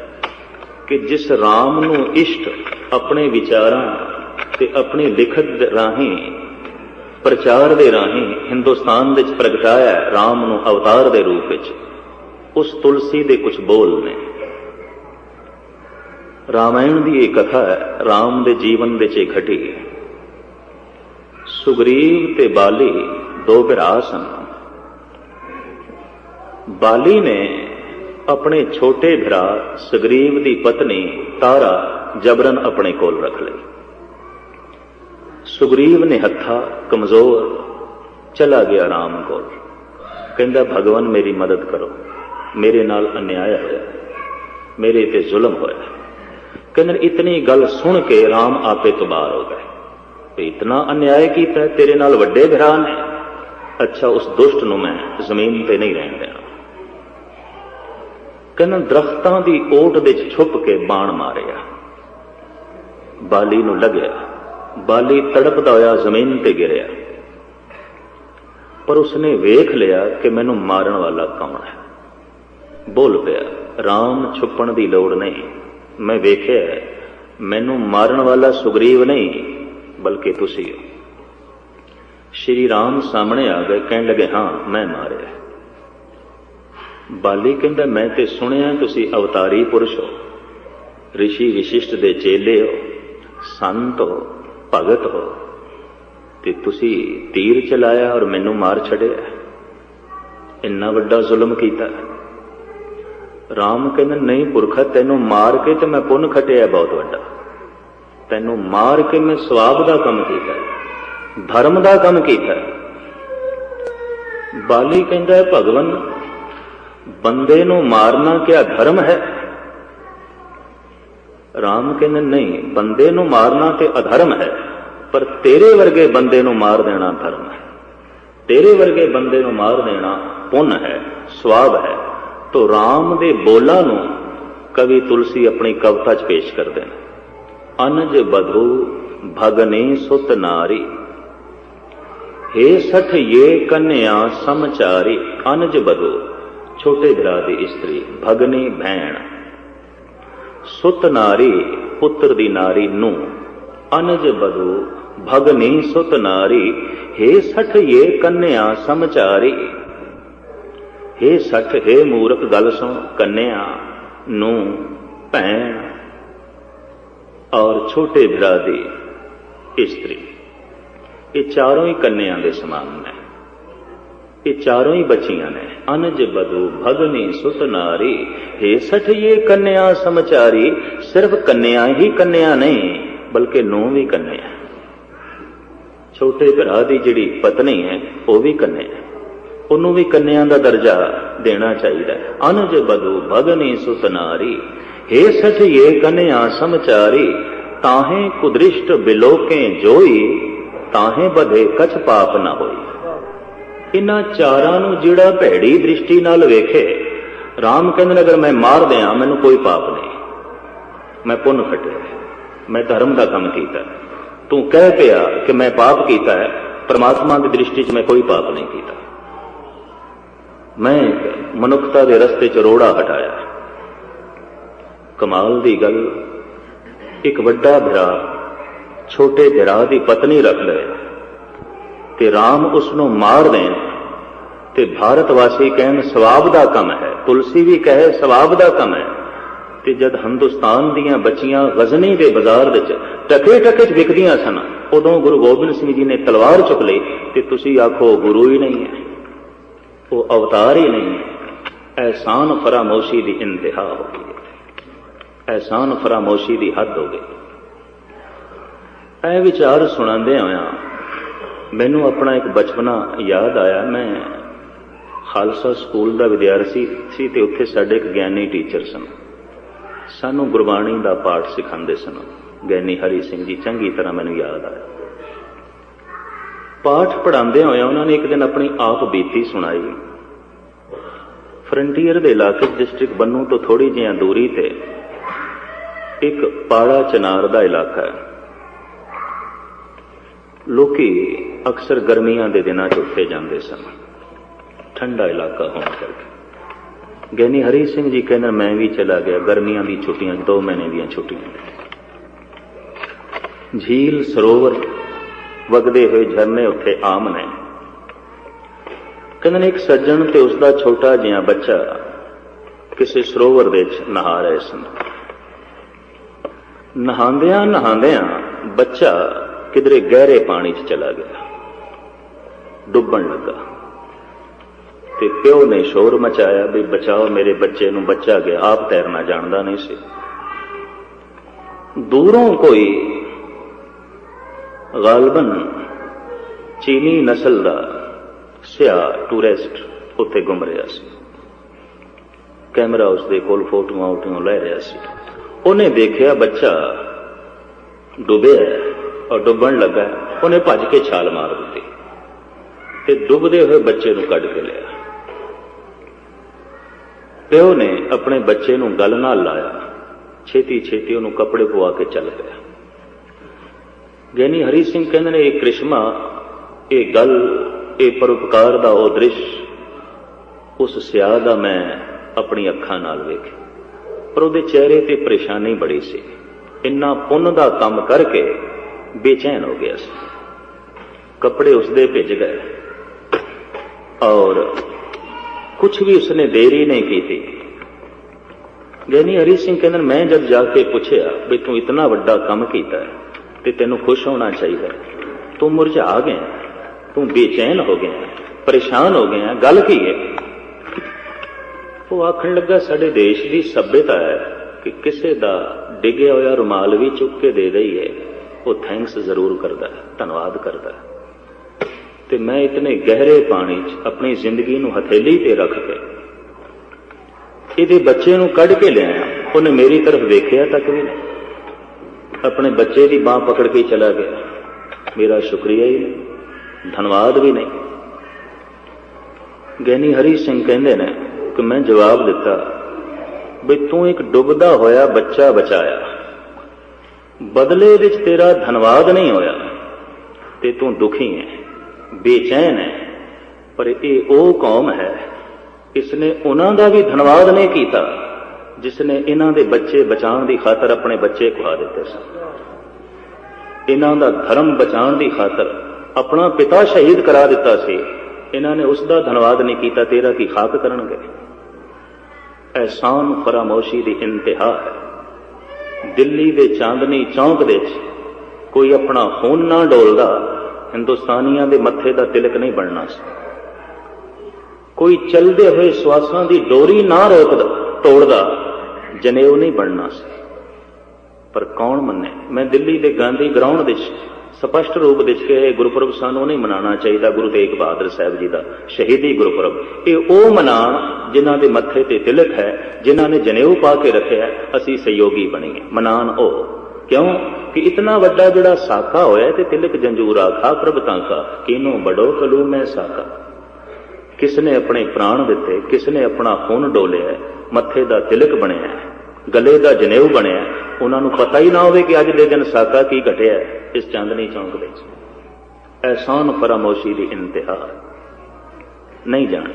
ਕਿ ਜਿਸ ਰਾਮ ਨੂੰ ਇਸ਼ਟ ਆਪਣੇ ਵਿਚਾਰਾਂ ਤੇ ਆਪਣੀ ਲਿਖਤ ਰਾਹੀਂ ਪ੍ਰਚਾਰ ਦੇ ਰਾਹੀਂ ਹਿੰਦੁਸਤਾਨ ਵਿੱਚ ਪ੍ਰਗਟਾਇਆ ਹੈ, ਰਾਮ ਨੂੰ ਅਵਤਾਰ ਦੇ ਰੂਪ ਵਿੱਚ ਉਸ ਤੁਲਸੀ ਦੇ ਕੁਝ ਬੋਲ ਨੇ। ਰਾਮਾਇਣ ਦੀ ਇਹ ਕਥਾ ਹੈ ਰਾਮ ਦੇ ਜੀਵਨ ਵਿੱਚ ਇਹ ਘਟੀ ਸੁਗਰੀਵ ਤੇ ਬਾਲੀ ਦੋ ਭਰਾ ਸਨ ਬਾਲੀ ਨੇ ਆਪਣੇ ਛੋਟੇ ਭਰਾ ਸੁਗਰੀਵ ਦੀ ਪਤਨੀ ਤਾਰਾ ਜਬਰਨ ਆਪਣੇ ਕੋਲ ਰੱਖ ਲਈ। ਸੁਗਰੀਵ ਨੇ ਹੱਥਾ ਕਮਜ਼ੋਰ, ਚਲਾ ਗਿਆ ਰਾਮ ਕੋਲ ਕਹਿੰਦਾ, ਭਗਵਾਨ, ਮੇਰੀ ਮਦਦ ਕਰੋ। ਮੇਰੇ ਨਾਲ ਅਨਿਆਇ ਹੋਇਆ। ਮੇਰੇ ਤੇ ਜ਼ੁਲਮ ਹੋਇਆ। ਕਹਿੰਦਾ, ਇਤਨੀ ਗੱਲ ਸੁਣ ਕੇ ਰਾਮ ਆਪੇ ਤਬਾਰ ਹੋ ਗਏ। ਤੇ ਇਤਨਾ ਅਨਿਆਇ ਕੀਤਾ, ਤੇਰੇ ਨਾਲ ਵੱਡੇ ਭਰਾ ਨੇ ਅੱਛਾ, ਉਸ ਦੁਸ਼ਟ ਨੂੰ ਮੈਂ ਜ਼ਮੀਨ ਤੇ ਨਹੀਂ ਰਹਿਣ ਦੇਣਾ। ਕਹਿੰਦਾ, ਦਰਖਤਾਂ ਦੀ ਓਟ ਵਿੱਚ ਛੁਪ ਕੇ ਬਾਣ ਮਾਰਿਆ। ਬਾਲੀ ਨੂੰ ਲੱਗਿਆ। ਬਾਲੀ ਤੜਪਦਾ ਹੋਇਆ ਜ਼ਮੀਨ ਤੇ ਗਿਰਿਆ। ਪਰ ਉਸਨੇ ਵੇਖ ਲਿਆ ਕਿ ਮੈਨੂੰ ਮਾਰਨ ਵਾਲਾ ਕੌਣ ਹੈ। ਬੋਲ ਪਿਆ RAM ਛੁਪਣ ਦੀ ਲੋੜ ਨਹੀਂ। ਮੈਂ ਵੇਖਿਆ ਮੈਨੂੰ ਮਾਰਨ ਵਾਲਾ ਸੁਗਰੀਵ ਨਹੀਂ, ਬਲਕਿ ਤੁਸੀਂ ਹੋ। ਸ਼੍ਰੀ ਰਾਮ ਸਾਹਮਣੇ ਆ ਗਏ, ਕਹਿਣ ਲੱਗੇ, ਹਾਂ, ਮੈਂ ਮਾਰਿਆ ਬਾਲੀ ਕਹਿੰਦਾ, ਮੈਂ ਤੇ ਸੁਣਿਆ ਤੁਸੀਂ ਅਵਤਾਰੀ ਪੁਰਸ਼ ਹੋ। ਰਿਸ਼ੀ ਵਿਸ਼ਿਸ਼ਟ ਦੇ ਚੇਲੇ ਹੋ, ਸੰਤ ਹੋ। ਭਗਤ ਹੋ ਤੇ ਤੁਸੀਂ ਤੀਰ ਚਲਾਇਆ ਔਰ ਮੈਨੂੰ ਮਾਰ ਛੱਡਿਆ। ਇੰਨਾ ਵੱਡਾ ਜ਼ੁਲਮ ਕੀਤਾ। ਰਾਮ ਕਹਿੰਦਾ, ਨਹੀਂ ਪੁਰਖਾ, ਤੈਨੂੰ ਮਾਰ ਕੇ ਤੇ ਮੈਂ ਪੁੰਨ ਖਟਿਆ ਬਹੁਤ ਵੱਡਾ। ਤੈਨੂੰ ਮਾਰ ਕੇ ਮੈਂ ਸਵਾਬ ਦਾ ਕੰਮ ਕੀਤਾ ਧਰਮ ਦਾ ਕੰਮ ਕੀਤਾ ਬਾਲੀ ਕਹਿੰਦਾ ਹੈ ਭਗਵਨ ਬੰਦੇ ਨੂੰ ਮਾਰਨਾ ਕਿਆ ਧਰਮ ਹੈ? ਰਾਮ ਕਹਿੰਦੇ, ਨਹੀਂ, ਬੰਦੇ ਨੂੰ ਮਾਰਨਾ ਤੇ ਅਧਰਮ ਹੈ, ਪਰ ਤੇਰੇ ਵਰਗੇ ਬੰਦੇ ਨੂੰ ਮਾਰ ਦੇਣਾ ਧਰਮ ਹੈ। ਤੇਰੇ ਵਰਗੇ ਬੰਦੇ ਨੂੰ ਮਾਰ ਦੇਣਾ ਪੁੰਨ ਹੈ, ਸਵਾਬ ਹੈ। ਤੋ ਰਾਮ ਦੇ ਬੋਲਾਂ ਨੂੰ ਕਵੀ ਤੁਲਸੀ ਆਪਣੀ ਕਵਿਤਾ 'ਚ ਪੇਸ਼ ਕਰਦੇ ਨੇ। ਅਨਜ ਬਧੂ ਭਗਨੇ ਸੁਤ ਨਾਰੀ हे ਸਠ ਇਹ ਕੰਨਿਆ ਸਮਚਾਰੀ। ਅਨਜ ਬਧੂ, ਛੋਟੇ ਭਰਾ ਦੀ ਇਸਤਰੀ, ਭਗਨੀ ਭੈਣ। ਸੁਤ ਨਾਰੀ, ਪੁੱਤਰ ਦੀ ਨਾਰੀ ਨੂੰ ਅਨਜ ਬਦੂ ਭਗਨੀ ਸੁਤ ਨਾਰੀ, ਹੇ ਸਠ ਇਹ ਕੰਨਿਆ ਸਮਚਾਰੀ। ਹੇ ਸਠ, ਹੇ ਮੂਰਖ, ਗੱਲ ਸੁਣ ਕੰਨਿਆ ਨੂੰ ਭੈਣ ਔਰ ਛੋਟੇ ਭਰਾ ਦੀ ਇਸਤਰੀ। ਇਹ ਚਾਰੋਂ ਹੀ ਕੰਨਿਆਂ ਦੇ ਸਮਾਨ ਨੇ। ਇਹ ਚਾਰੋਂ ਹੀ ਬੱਚੀਆਂ ਨੇ। ਅਨਜ ਬਦੂ ਭਗਨੀ ਸੁਤ ਨਾਰੀ हे ਸਠ ਇਹ ਕੰਨਿਆ ਸਮਚਾਰੀ, ਸਿਰਫ ਕੰਨਿਆ ਹੀ ਕੰਨਿਆ ਨਹੀਂ, ਬਲਕਿ ਨੂੰ ਵੀ ਕੰਨਿਆ। ਛੋਟੇ ਭਰਾ ਦੀ ਜਿਹੜੀ ਪਤਨੀ ਹੈ, ਉਹ ਵੀ ਕੰਨਿਆ। ਉਹਨੂੰ ਵੀ ਕੰਨਿਆ ਦਾ ਦਰਜਾ ਦੇਣਾ ਚਾਹੀਦਾ ਹੈ। ਅਨਜ ਬਦੂ ਭਗਨੀ ਸੁਤ ਨਾਰੀ हे ਸਚ ਕੰਨਿਆ ਸਮਚਾਰੀ, ਤਾਹੇ ਕੁਦ੍ਰਿਸ਼ਟ ਬਿਲੋਕੇ ਜੋਈ, ਤਾਹੇ ਬਧੇ ਕਛ ਪਾਪ ਨਾ ਹੋਈ। ਇਹਨਾਂ ਚਾਰਾਂ ਨੂੰ ਜਿਹੜਾ ਭੈੜੀ ਦ੍ਰਿਸ਼ਟੀ ਨਾਲ ਵੇਖੇ ਰਾਮ ਕਹਿੰਦੇ ਅਗਰ ਮੈਂ ਮਾਰ ਦਿਆਂ, ਮੈਨੂੰ ਕੋਈ ਪਾਪ ਨਹੀਂ। ਮੈਂ ਪੁੰਨ ਖਟਿਆ। ਮੈਂ ਧਰਮ ਦਾ ਕੰਮ ਕੀਤਾ। ਤੂੰ ਕਹਿ ਪਿਆ ਕਿ ਮੈਂ ਪਾਪ ਕੀਤਾ ਹੈ, ਪਰਮਾਤਮਾ ਦੀ ਦ੍ਰਿਸ਼ਟੀ 'ਚ ਮੈਂ ਕੋਈ ਪਾਪ ਨਹੀਂ ਕੀਤਾ। ਮੈਂ ਮਨੁੱਖਤਾ ਦੇ ਰਸਤੇ 'ਚ ਰੋੜਾ ਹਟਾਇਆ। ਕਮਾਲ ਦੀ ਗੱਲ, ਇੱਕ ਵੱਡਾ ਭਰਾ ਛੋਟੇ ਭਰਾ ਦੀ ਪਤਨੀ ਰੱਖ ਲਏ ਤੇ RAM ਉਸ ਨੂੰ ਮਾਰ ਦੇਣ। ਤੇ ਭਾਰਤ ਵਾਸੀ ਕਹਿਣ, ਸਵਾਬ ਦਾ ਕੰਮ ਹੈ। ਤੁਲਸੀ ਵੀ ਕਹੇ, ਸਵਾਬ ਦਾ ਕੰਮ ਹੈ। ਤੇ ਜਦ ਹਿੰਦੁਸਤਾਨ ਦੀਆਂ ਬੱਚੀਆਂ ਗਜ਼ਨੀ ਦੇ ਬਾਜ਼ਾਰ ਵਿੱਚ ਟਕੇ ਟਕੇ ਚ ਵਿਕਦੀਆਂ ਸਨ, ਉਦੋਂ ਗੁਰੂ ਗੋਬਿੰਦ ਸਿੰਘ ਜੀ ਨੇ ਤਲਵਾਰ ਚੁੱਕ ਲਈ ਤੇ ਤੁਸੀਂ ਆਖੋ, ਗੁਰੂ ਹੀ ਨਹੀਂ ਹੈ। ਉਹ ਅਵਤਾਰ ਹੀ ਨਹੀਂ ਹੈ। ਐਹਸਾਨ ਫਰਾਮੋਸ਼ੀ ਦੀ ਇੰਤਹਾ ਹੋ ਗਈ ਹੈ। ਐਹਸਾਨ ਫਰਾਮੋਸ਼ੀ ਦੀ ਹੱਦ ਹੋ ਗਈ। ਇਹ ਵਿਚਾਰ ਸੁਣਾਉਂਦੇ ਹੋਇਆ ਮੈਨੂੰ ਆਪਣਾ ਇੱਕ ਬਚਪਨਾ ਯਾਦ ਆਇਆ। ਮੈਂ ਖਾਲਸਾ ਸਕੂਲ ਦਾ ਵਿਦਿਆਰਥੀ ਸੀ ਤੇ ਉੱਥੇ ਸਾਡੇ ਇੱਕ ਗਿਆਨੀ ਟੀਚਰ ਸਨ। ਸਾਨੂੰ ਗੁਰਬਾਣੀ ਦਾ ਪਾਠ ਸਿਖਾਉਂਦੇ ਸਨ। ਗਿਆਨੀ ਹਰੀ ਸਿੰਘ ਜੀ, ਚੰਗੀ ਤਰ੍ਹਾਂ ਮੈਨੂੰ ਯਾਦ ਆਇਆ। ਪਾਠ ਪੜ੍ਹਾਉਂਦੇ ਹੋਏ ਉਹਨਾਂ ਨੇ ਇੱਕ ਦਿਨ ਆਪਣੀ ਆਪ ਬੀਤੀ ਸੁਣਾਈ। ਫਰੰਟੀਅਰ ਦੇ ਇਲਾਕੇ ਡਿਸਟ੍ਰਿਕਟ ਬੰਨੂ ਤੋਂ ਥੋੜੀ ਜਿਹੀ ਦੂਰੀ ਤੇ ਇੱਕ ਪਾੜਾ ਚਨਾਰ ਦਾ ਇਲਾਕਾ ਹੈ। ਲੋਕੀ ਅਕਸਰ ਗਰਮੀਆਂ ਦੇ ਦਿਨਾਂ 'ਚ ਉੱਠੇ ਜਾਂਦੇ ਸਨ। ਠੰਡਾ ਇਲਾਕਾ ਹੋਣ ਕਰਕੇ। ਗਿਆਨੀ ਹਰੀ ਸਿੰਘ ਜੀ ਕਹਿੰਦੇ ਮੈਂ ਵੀ ਚਲਾ ਗਿਆ। ਗਰਮੀਆਂ ਦੀ ਛੁੱਟੀਆਂ 'ਚ, ਦੋ ਮਹੀਨੇ ਦੀਆਂ ਛੁੱਟੀਆਂ। ਝੀਲ ਸਰੋਵਰ ਵਗਦੇ ਹੋਏ ਝਰਨੇ ਉੱਥੇ ਆਮ ਨੇ। ਕਹਿੰਦੇ ਨੇ ਇੱਕ ਸੱਜਣ ਤੇ ਉਸ ਦਾ ਛੋਟਾ ਜਿਹਾ ਬੱਚਾ ਕਿਸੇ ਸਰੋਵਰ ਦੇ ਵਿੱਚ ਨਹਾ ਰਹੇ ਸਨ। ਨਹਾਉਂਦਿਆਂ ਨਹਾਉਂਦਿਆਂ ਬੱਚਾ ਕਿਧਰੇ ਗਹਿਰੇ ਪਾਣੀ 'ਚ ਚਲਾ ਗਿਆ। ਡੁੱਬਣ ਲੱਗਾ। ਤੇ ਪਿਓ ਨੇ ਸ਼ੋਰ ਮਚਾਇਆ ਵੀ ਬਚਾਓ, ਮੇਰੇ ਬੱਚੇ ਨੂੰ ਬੱਚਾ ਗਿਆ ਆਪ ਤੈਰਨਾ ਜਾਣਦਾ ਨਹੀਂ ਸੀ। ਦੂਰੋਂ ਕੋਈ ਗਾਲਬਨ ਚੀਨੀ ਨਸਲ ਦਾ ਸਿਆ ਟੂਰਿਸਟ ਉੱਥੇ ਘੁੰਮ ਰਿਹਾ ਸੀ। ਕੈਮਰਾ ਉਸਦੇ ਕੋਲ ਫੋਟੋਆਂ ਉਟੀਆਂ ਲੈ ਰਿਹਾ ਸੀ। ਉਹਨੇ ਦੇਖਿਆ ਬੱਚਾ ਡੁੱਬਿਆ ਔਰ ਡੁੱਬਣ ਲੱਗਾ ਉਹਨੇ ਭੱਜ ਕੇ ਛਾਲ ਮਾਰ ਦਿੱਤੀ। ਤੇ ਡੁੱਬਦੇ ਹੋਏ ਬੱਚੇ ਨੂੰ ਕੱਢ ਕੇ ਲਿਆ। ਪਿਓ ਨੇ ਆਪਣੇ ਬੱਚੇ ਨੂੰ ਗਲ ਨਾਲ ਲਾਇਆ। ਛੇਤੀ ਛੇਤੀ ਉਹਨੂੰ ਕੱਪੜੇ ਪਵਾ ਕੇ ਚੱਲ ਪਿਆ। ਗਿਆਨੀ ਹਰੀ ਸਿੰਘ ਕਹਿੰਦੇ ਨੇ, ਇਹ ਕ੍ਰਿਸ਼ਮਾ, ਇਹ ਗੱਲ, ਇਹ ਪਰਉਪਕਾਰ ਦਾ ਉਹ ਦ੍ਰਿਸ਼, ਉਸ ਸਿਆਹ ਦਾ ਮੈਂ ਆਪਣੀ ਅੱਖਾਂ ਨਾਲ ਵੇਖਿਆ। ਪਰ ਉਹਦੇ ਚਿਹਰੇ ਤੇ ਪਰੇਸ਼ਾਨੀ ਬੜੀ ਸੀ। ਇੰਨਾ ਪੁੰਨ ਦਾ ਕੰਮ ਕਰਕੇ ਬੇਚੈਨ ਹੋ ਗਿਆ ਸੀ। ਕੱਪੜੇ ਉਸਦੇ ਭਿੱਜ ਗਏ। ਔਰ ਕੁਝ ਵੀ ਉਸਨੇ ਦੇਰ ਹੀ ਨਹੀਂ ਕੀਤੀ ਗਿਆਨੀ ਹਰੀ ਸਿੰਘ ਕਹਿੰਦੇ ਮੈਂ ਜਦ ਜਾ ਕੇ ਪੁੱਛਿਆ ਵੀ ਤੂੰ ਇਤਨਾ ਵੱਡਾ ਕੰਮ ਕੀਤਾ ਤੇ ਤੈਨੂੰ ਖੁਸ਼ ਹੋਣਾ ਚਾਹੀਦਾ ਤੂੰ ਮੁਰਝਾ ਗਿਆ ਤੂੰ ਬੇਚੈਨ ਹੋ ਗਿਆ ਪਰੇਸ਼ਾਨ ਹੋ ਗਿਆ ਗੱਲ ਕੀ ਹੈ ਉਹ ਆਖਣ ਲੱਗਾ ਸਾਡੇ ਦੇਸ਼ ਦੀ ਸੱਭਿਅਤਾ ਹੈ ਕਿ ਕਿਸੇ ਦਾ ਡਿੱਗਿਆ ਹੋਇਆ ਰੁਮਾਲ ਵੀ ਚੁੱਕ ਕੇ ਦੇ ਦਈਏ ਉਹ ਥੈਂਕਸ ਜ਼ਰੂਰ ਕਰਦਾ ਧੰਨਵਾਦ ਕਰਦਾ ਤੇ ਮੈਂ ਇਤਨੇ ਗਹਿਰੇ ਪਾਣੀ 'ਚ ਆਪਣੀ ਜ਼ਿੰਦਗੀ ਨੂੰ ਹਥੇਲੀ ਤੇ ਰੱਖ ਕੇ ਇਹਦੇ ਬੱਚੇ ਨੂੰ ਕੱਢ ਕੇ ਲਿਆਇਆ। ਉਹਨੇ ਮੇਰੀ ਤਰਫ ਵੇਖਿਆ ਤੱਕ ਵੀ ਨਹੀਂ। ਆਪਣੇ ਬੱਚੇ ਦੀ ਬਾਹ ਪਕੜ ਕੇ ਚਲਾ ਗਿਆ। ਮੇਰਾ ਸ਼ੁਕਰੀਆ ਹੀ ਨਹੀਂ। ਧੰਨਵਾਦ ਵੀ ਨਹੀਂ। ਗਿਆਨੀ ਹਰੀ ਸਿੰਘ ਕਹਿੰਦੇ ਨੇ ਕਿ ਮੈਂ ਜਵਾਬ ਦਿੱਤਾ, ਵੀ ਤੂੰ ਇੱਕ ਡੁੱਬਦਾ ਹੋਇਆ ਬੱਚਾ ਬਚਾਇਆ। ਬਦਲੇ ਵਿੱਚ ਤੇਰਾ ਧੰਨਵਾਦ ਨਹੀਂ ਹੋਇਆ ਤੇ ਤੂੰ ਦੁਖੀ ਹੈ। ਬੇਚੈਨ ਹੈ। ਪਰ ਇਹ ਉਹ ਕੌਮ ਹੈ, ਇਸਨੇ ਉਹਨਾਂ ਦਾ ਵੀ ਧੰਨਵਾਦ ਨਹੀਂ ਕੀਤਾ ਜਿਸ ਨੇ ਇਹਨਾਂ ਦੇ ਬੱਚੇ ਬਚਾਉਣ ਦੀ ਖਾਤਰ ਆਪਣੇ ਬੱਚੇ ਖਵਾ ਦਿੱਤੇ ਸਨ। ਇਹਨਾਂ ਦਾ ਧਰਮ ਬਚਾਉਣ ਦੀ ਖਾਤਰ ਆਪਣਾ ਪਿਤਾ ਸ਼ਹੀਦ ਕਰਾ ਦਿੱਤਾ ਸੀ। ਇਹਨਾਂ ਨੇ ਉਸ ਦਾ ਧੰਨਵਾਦ ਨਹੀਂ ਕੀਤਾ, ਤੇਰਾ ਕੀ ਖਾਕ ਕਰਨਗੇ? ਅਹਿਸਾਨ ਫਰਾਮੋਸ਼ੀ ਦੀ ਇੰਤਹਾ ਹੈ। ਦਿੱਲੀ ਦੇ ਚਾਂਦਨੀ ਚੌਂਕ ਦੇ ਵਿੱਚ ਕੋਈ ਆਪਣਾ ਖੂਨ ਨਾ ਡੋਲਦਾ ਹਿੰਦੁਸਤਾਨੀਆਂ ਦੇ ਮੱਥੇ ਦਾ ਤਿਲਕ ਨਹੀਂ ਬਣਨਾ ਸੀ। ਕੋਈ ਚਲਦੇ ਹੋਏ ਸਵਾਸਾਂ ਦੀ ਡੋਰੀ ਨਾ ਰੋਕਦਾ, ਤੋੜਦਾ, ਜਨੇਊ ਨਹੀਂ ਬਣਨਾ ਸੀ। ਪਰ ਕੌਣ ਮੰਨੇ? ਮੈਂ ਦਿੱਲੀ ਦੇ ਗਾਂਧੀ ਗਰਾਊਂਡ ਵਿੱਚ, ਸਪਸ਼ਟ ਰੂਪ ਵਿੱਚ ਕਿ ਇਹ ਗੁਰਪੁਰਬ ਸਾਨੂੰ ਨਹੀਂ ਮਨਾਉਣਾ ਚਾਹੀਦਾ, ਗੁਰੂ ਤੇਗ ਬਹਾਦਰ ਸਾਹਿਬ ਜੀ ਦਾ ਸ਼ਹੀਦੀ ਗੁਰਪੁਰਬ। ਇਹ ਉਹ ਮਨਾਉਣ ਜਿਨ੍ਹਾਂ ਦੇ ਮੱਥੇ ਤੇ ਤਿਲਕ ਹੈ, ਜਿਨ੍ਹਾਂ ਨੇ ਜਨੇਊ ਪਾ ਕੇ ਰੱਖਿਆ, ਅਸੀਂ ਸਹਿਯੋਗੀ ਬਣੀਏ। ਮਨਾਨ ਉਹ। ਕਿਉਂ? ਕਿ ਇਤਨਾ ਵੱਡਾ ਜਿਹੜਾ ਸਾਕਾ ਹੋਇਆ ਤੇ ਤਿਲਕ ਜੰਜੂਰਾ ਖਾ ਪ੍ਰਭ ਤਾਂਕਾ ਕਿਨੂੰ ਬੜੋ ਕਲੂ ਮੈਂ ਸਾਕਾ? ਕਿਸ ਨੇ ਆਪਣੇ ਪ੍ਰਾਣ ਦਿੱਤੇ ਕਿਸ ਨੇ ਆਪਣਾ ਖੂਨ ਡੋਲਿਆ, ਮੱਥੇ ਦਾ ਤਿਲਕ ਬਣਿਆ, ਗਲੇ ਦਾ ਜਨੇਊ ਬਣਿਆ। ਉਹਨਾਂ ਨੂੰ ਪਤਾ ਹੀ ਨਾ ਹੋਵੇ ਕਿ ਅੱਜ ਦੇ ਦਿਨ ਸਾਕਾ ਕੀ ਘਟਿਆ ਇਸ ਚਾਂਦਨੀ ਚੌਂਕ ਵਿੱਚ। ਐਹਸਾਨ ਫਰਮੋਸ਼ੀ ਦੀ ਇੰਤਹਾ। ਨਹੀਂ ਜਾਣੀ।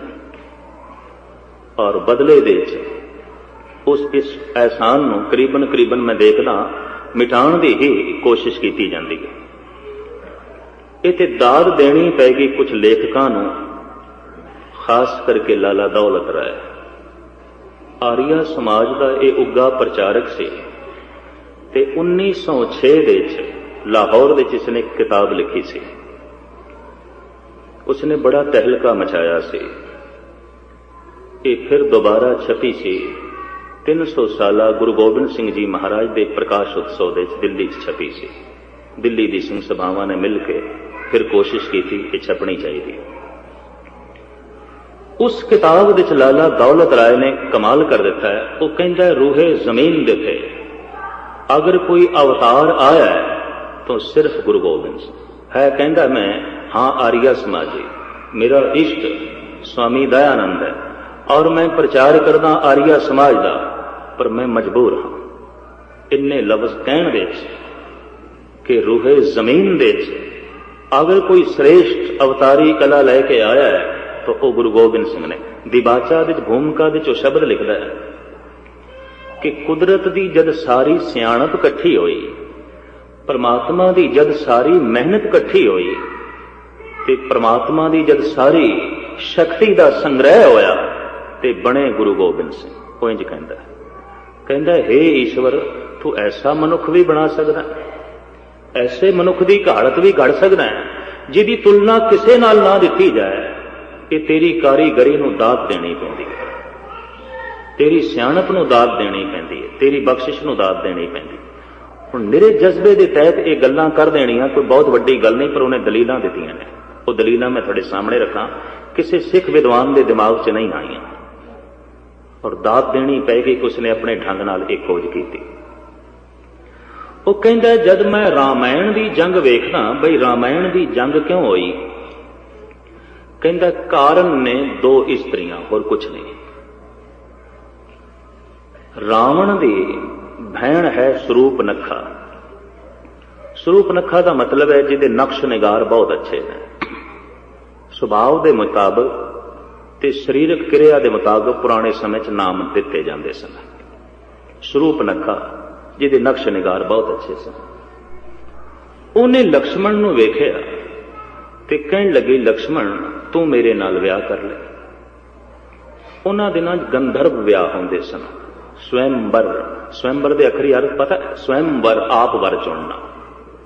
ਔਰ ਬਦਲੇ ਦੇ ਵਿੱਚ, ਉਸ ਇਸ ਐਹਸਾਨ ਨੂੰ ਕਰੀਬਨ ਕਰੀਬਨ ਮੈਂ ਦੇਖਦਾ ਮਿਟਾਉਣ ਦੀ ਹੀ ਕੋਸ਼ਿਸ਼ ਕੀਤੀ ਜਾਂਦੀ ਹੈ। ਇਹ ਤੇ ਦਾਦ ਦੇਣੀ ਪੈਗੀ ਕੁਝ ਲੇਖਕਾਂ ਨੂੰ, ਖਾਸ ਕਰਕੇ ਲਾਲਾ ਦੌਲਤ ਰਾਏ। ਆਰੀਆ ਸਮਾਜ ਦਾ ਇਹ ਉੱਗਾ ਪ੍ਰਚਾਰਕ ਸੀ ਤੇ 1906 ਦੇ ਵਿੱਚ ਲਾਹੌਰ ਵਿੱਚ ਇਸਨੇ ਇੱਕ ਕਿਤਾਬ ਲਿਖੀ ਸੀ। ਉਸਨੇ ਬੜਾ ਤਹਿਲਕਾ ਮਚਾਇਆ ਸੀ। ਇਹ ਫਿਰ ਦੁਬਾਰਾ ਛਪੀ ਸੀ 300 ਸਾਲਾ ਗੁਰੂ ਗੋਬਿੰਦ ਸਿੰਘ ਜੀ ਮਹਾਰਾਜ ਦੇ ਪ੍ਰਕਾਸ਼ ਉਤਸਵ ਦੇ ਵਿੱਚ ਦਿੱਲੀ 'ਚ ਛਪੀ ਸੀ। ਦਿੱਲੀ ਦੀ ਸਿੰਘ ਸਭਾਵਾਂ ਨੇ ਮਿਲ ਕੇ ਫਿਰ ਕੋਸ਼ਿਸ਼ ਕੀਤੀ ਕਿ ਛਪਣੀ ਚਾਹੀਦੀ। ਉਸ ਕਿਤਾਬ ਵਿੱਚ ਲਾਲਾ ਦੌਲਤ ਰਾਏ ਨੇ ਕਮਾਲ ਕਰ ਦਿੱਤਾ ਹੈ। ਉਹ ਕਹਿੰਦਾ ਰੂਹੇ ਜ਼ਮੀਨ ਦੇ ਤੇ, ਅਗਰ ਕੋਈ ਅਵਤਾਰ ਆਇਆ ਹੈ, ਤਾਂ ਸਿਰਫ ਗੁਰੂ ਗੋਬਿੰਦ ਸਿੰਘ। ਹੈ, ਕਹਿੰਦਾ ਮੈਂ, ਹਾਂ, ਆਰੀਆ ਸਮਾਜੀ, ਮੇਰਾ ਇਸ਼ਟ ਸਵਾਮੀ ਦਇਆਨੰਦ ਹੈ ਔਰ ਮੈਂ ਪ੍ਰਚਾਰ ਕਰਦਾ ਆਰੀਆ ਸਮਾਜ ਦਾ ਪਰ ਮੈਂ ਮਜਬੂਰ ਹਾਂ ਇੰਨੇ ਲਫ਼ਜ਼ ਕਹਿਣ ਵਿੱਚ, ਕਿ ਰੂਹੇ ਜ਼ਮੀਨ ਦੇ ਵਿੱਚ ਅਗਰ ਕੋਈ ਸ੍ਰੇਸ਼ਟ ਅਵਤਾਰੀ ਕਲਾ ਲੈ ਕੇ ਆਇਆ ਹੈ, ਤਾਂ ਉਹ ਗੁਰੂ ਗੋਬਿੰਦ ਸਿੰਘ ਨੇ ਦਿਬਾਚਾ ਵਿੱਚ, ਭੂਮਿਕਾ ਵਿੱਚ ਉਹ ਸ਼ਬਦ ਲਿਖਦਾ ਹੈ ਕਿ ਕੁਦਰਤ ਦੀ ਜਦ ਸਾਰੀ ਸਿਆਣਪ ਇਕੱਠੀ ਹੋਈ, ਪਰਮਾਤਮਾ ਦੀ ਜਦ ਸਾਰੀ ਮਿਹਨਤ ਇਕੱਠੀ ਹੋਈ, ਤੇ ਪਰਮਾਤਮਾ ਦੀ ਜਦ ਸਾਰੀ ਸ਼ਕਤੀ ਦਾ ਸੰਗ੍ਰਹਿ ਹੋਇਆ, ਤੇ ਬਣੇ ਗੁਰੂ ਗੋਬਿੰਦ ਸਿੰਘ, ਉਹ ਇੰਜ ਕਹਿੰਦਾ ਹੈ। ਕਹਿੰਦਾ, ਹੈ ਈਸ਼ਵਰ, ਤੂੰ ਐਸਾ ਮਨੁੱਖ ਵੀ ਬਣਾ ਸਕਦਾ ਐਸੇ ਮਨੁੱਖ ਦੀ ਘਾੜਤ ਵੀ ਘੜ ਸਕਦਾ ਹੈ, ਜਿਹਦੀ ਤੁਲਨਾ ਕਿਸੇ ਨਾਲ ਨਾ ਦਿੱਤੀ ਜਾਏ। ਇਹ ਤੇਰੀ ਕਾਰੀਗਰੀ ਨੂੰ ਦਾਤ ਦੇਣੀ ਪੈਂਦੀ ਹੈ। ਤੇਰੀ ਸਿਆਣਪ ਨੂੰ ਦਾਤ ਦੇਣੀ ਪੈਂਦੀ ਹੈ, ਤੇਰੀ ਬਖਸ਼ਿਸ਼ ਨੂੰ ਦਾਤ ਦੇਣੀ ਪੈਂਦੀ ਹੁਣ ਮੇਰੇ ਜਜ਼ਬੇ ਦੇ ਤਹਿਤ ਇਹ ਗੱਲਾਂ ਕਰ ਦੇਣੀਆਂ ਕੋਈ ਬਹੁਤ ਵੱਡੀ ਗੱਲ ਨਹੀਂ, ਪਰ ਉਹਨੇ ਦਲੀਲਾਂ ਦਿੱਤੀਆਂ ਨੇ। ਉਹ ਦਲੀਲਾਂ ਮੈਂ ਤੁਹਾਡੇ ਸਾਹਮਣੇ ਰੱਖਾਂ, ਕਿਸੇ ਸਿੱਖ ਵਿਦਵਾਨ ਦੇ ਦਿਮਾਗ 'ਚ ਨਹੀਂ ਆਈਆਂ। ਔਰ ਦਾਤ ਦੇਣੀ ਪੈ ਗਈ ਕਿ ਉਸਨੇ ਆਪਣੇ ਢੰਗ ਨਾਲ ਇਹ ਖੋਜ ਕੀਤੀ। ਉਹ ਕਹਿੰਦਾ, ਜਦ ਮੈਂ ਰਾਮਾਇਣ ਦੀ ਜੰਗ ਵੇਖਦਾ, ਬਈ ਰਾਮਾਇਣ ਦੀ ਜੰਗ ਕਿਉਂ ਹੋਈ? ਕਹਿੰਦਾ, ਕਾਰਨ ਨੇ ਦੋ ਇਸਤਰੀਆਂ, ਹੋਰ ਕੁਛ ਨਹੀਂ। ਰਾਵਣ ਦੀ ਭੈਣ ਹੈ ਸਰੂਪ ਨਖਾ। ਸਰੂਪ ਨਖਾ ਦਾ ਮਤਲਬ ਹੈ, ਜਿਹਦੇ ਨਕਸ਼ ਨਿਗਾਰ ਬਹੁਤ ਅੱਛੇ ਨੇ। ਸੁਭਾਅ ਦੇ ਮੁਤਾਬਕ ਤੇ ਸਰੀਰਕ ਕਿਰਿਆ ਦੇ ਮੁਤਾਬਕ ਪੁਰਾਣੇ ਸਮੇਂ 'ਚ ਨਾਮ ਦਿੱਤੇ ਜਾਂਦੇ ਸਨ। ਸਰੂਪ ਨਖਾ, ਜਿਹਦੇ ਨਕਸ਼ ਨਿਗਾਰ ਬਹੁਤ ਅੱਛੇ ਸਨ। ਉਹਨੇ ਲਕਸ਼ਮਣ ਨੂੰ ਵੇਖਿਆ ਤੇ ਕਹਿਣ ਲੱਗੀ, ਲਕਸ਼ਮਣ, ਤੂੰ ਮੇਰੇ ਨਾਲ ਵਿਆਹ ਕਰ ਲੈ। ਉਹਨਾਂ ਦਿਨਾਂ 'ਚ ਗੰਧਰਵ ਵਿਆਹ ਹੁੰਦੇ ਸਨ। ਸਵੈੰਬਰ ਸਵੈੰਬਰ ਦੇ ਅਖਰੀ ਅਰਥ ਪਤਾ ਹੈ? ਆਪ ਵਰ ਚੁਣਨਾ।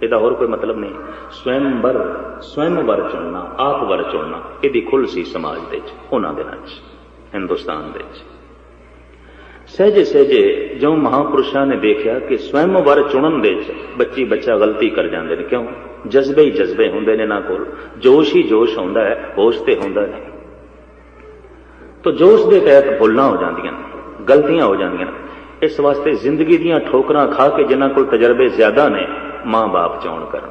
ਇਹਦਾ ਹੋਰ ਕੋਈ ਮਤਲਬ ਨਹੀਂ। ਸਵੈੰਬਰ ਸਵੈਮ ਵਰ ਚੁਣਨਾ ਆਪ ਵਰ ਚੁਣਨਾ ਇਹਦੀ ਖੁੱਲ ਸੀ ਸਮਾਜ ਦੇ ਵਿੱਚ, ਉਹਨਾਂ ਦਿਨਾਂ 'ਚ ਹਿੰਦੁਸਤਾਨ ਦੇ ਵਿੱਚ। ਸਹਿਜੇ ਸਹਿਜੇ ਜੋ ਮਹਾਪੁਰਸ਼ਾਂ ਨੇ ਦੇਖਿਆ ਕਿ ਸਵੈਮ ਵਰ ਚੁਣਨ ਦੇ ਵਿੱਚ ਬੱਚੀ ਬੱਚਾ ਗਲਤੀ ਕਰ ਜਾਂਦੇ ਨੇ। ਕਿਉਂ? ਜਜ਼ਬੇ ਹੀ ਜਜ਼ਬੇ ਹੁੰਦੇ ਨੇ ਇਹਨਾਂ ਕੋਲ। ਜੋਸ਼ ਹੀ ਜੋਸ਼ ਹੁੰਦਾ ਹੈ, ਹੋਸ਼ ਤੇ ਹੁੰਦਾ ਨਹੀਂ। ਤਾਂ ਜੋਸ਼ ਦੇ ਤਹਿਤ ਭੁੱਲਾਂ ਹੋ ਜਾਂਦੀਆਂ ਨੇ, ਗਲਤੀਆਂ ਹੋ ਜਾਂਦੀਆਂ ਇਸ ਵਾਸਤੇ ਜ਼ਿੰਦਗੀ ਦੀਆਂ ਠੋਕਰਾਂ ਖਾ ਕੇ ਜਿਨ੍ਹਾਂ ਕੋਲ ਤਜਰਬੇ ਜ਼ਿਆਦਾ ਨੇ ਮਾਂ-ਬਾਪ ਚੋਣ ਕਰਨ,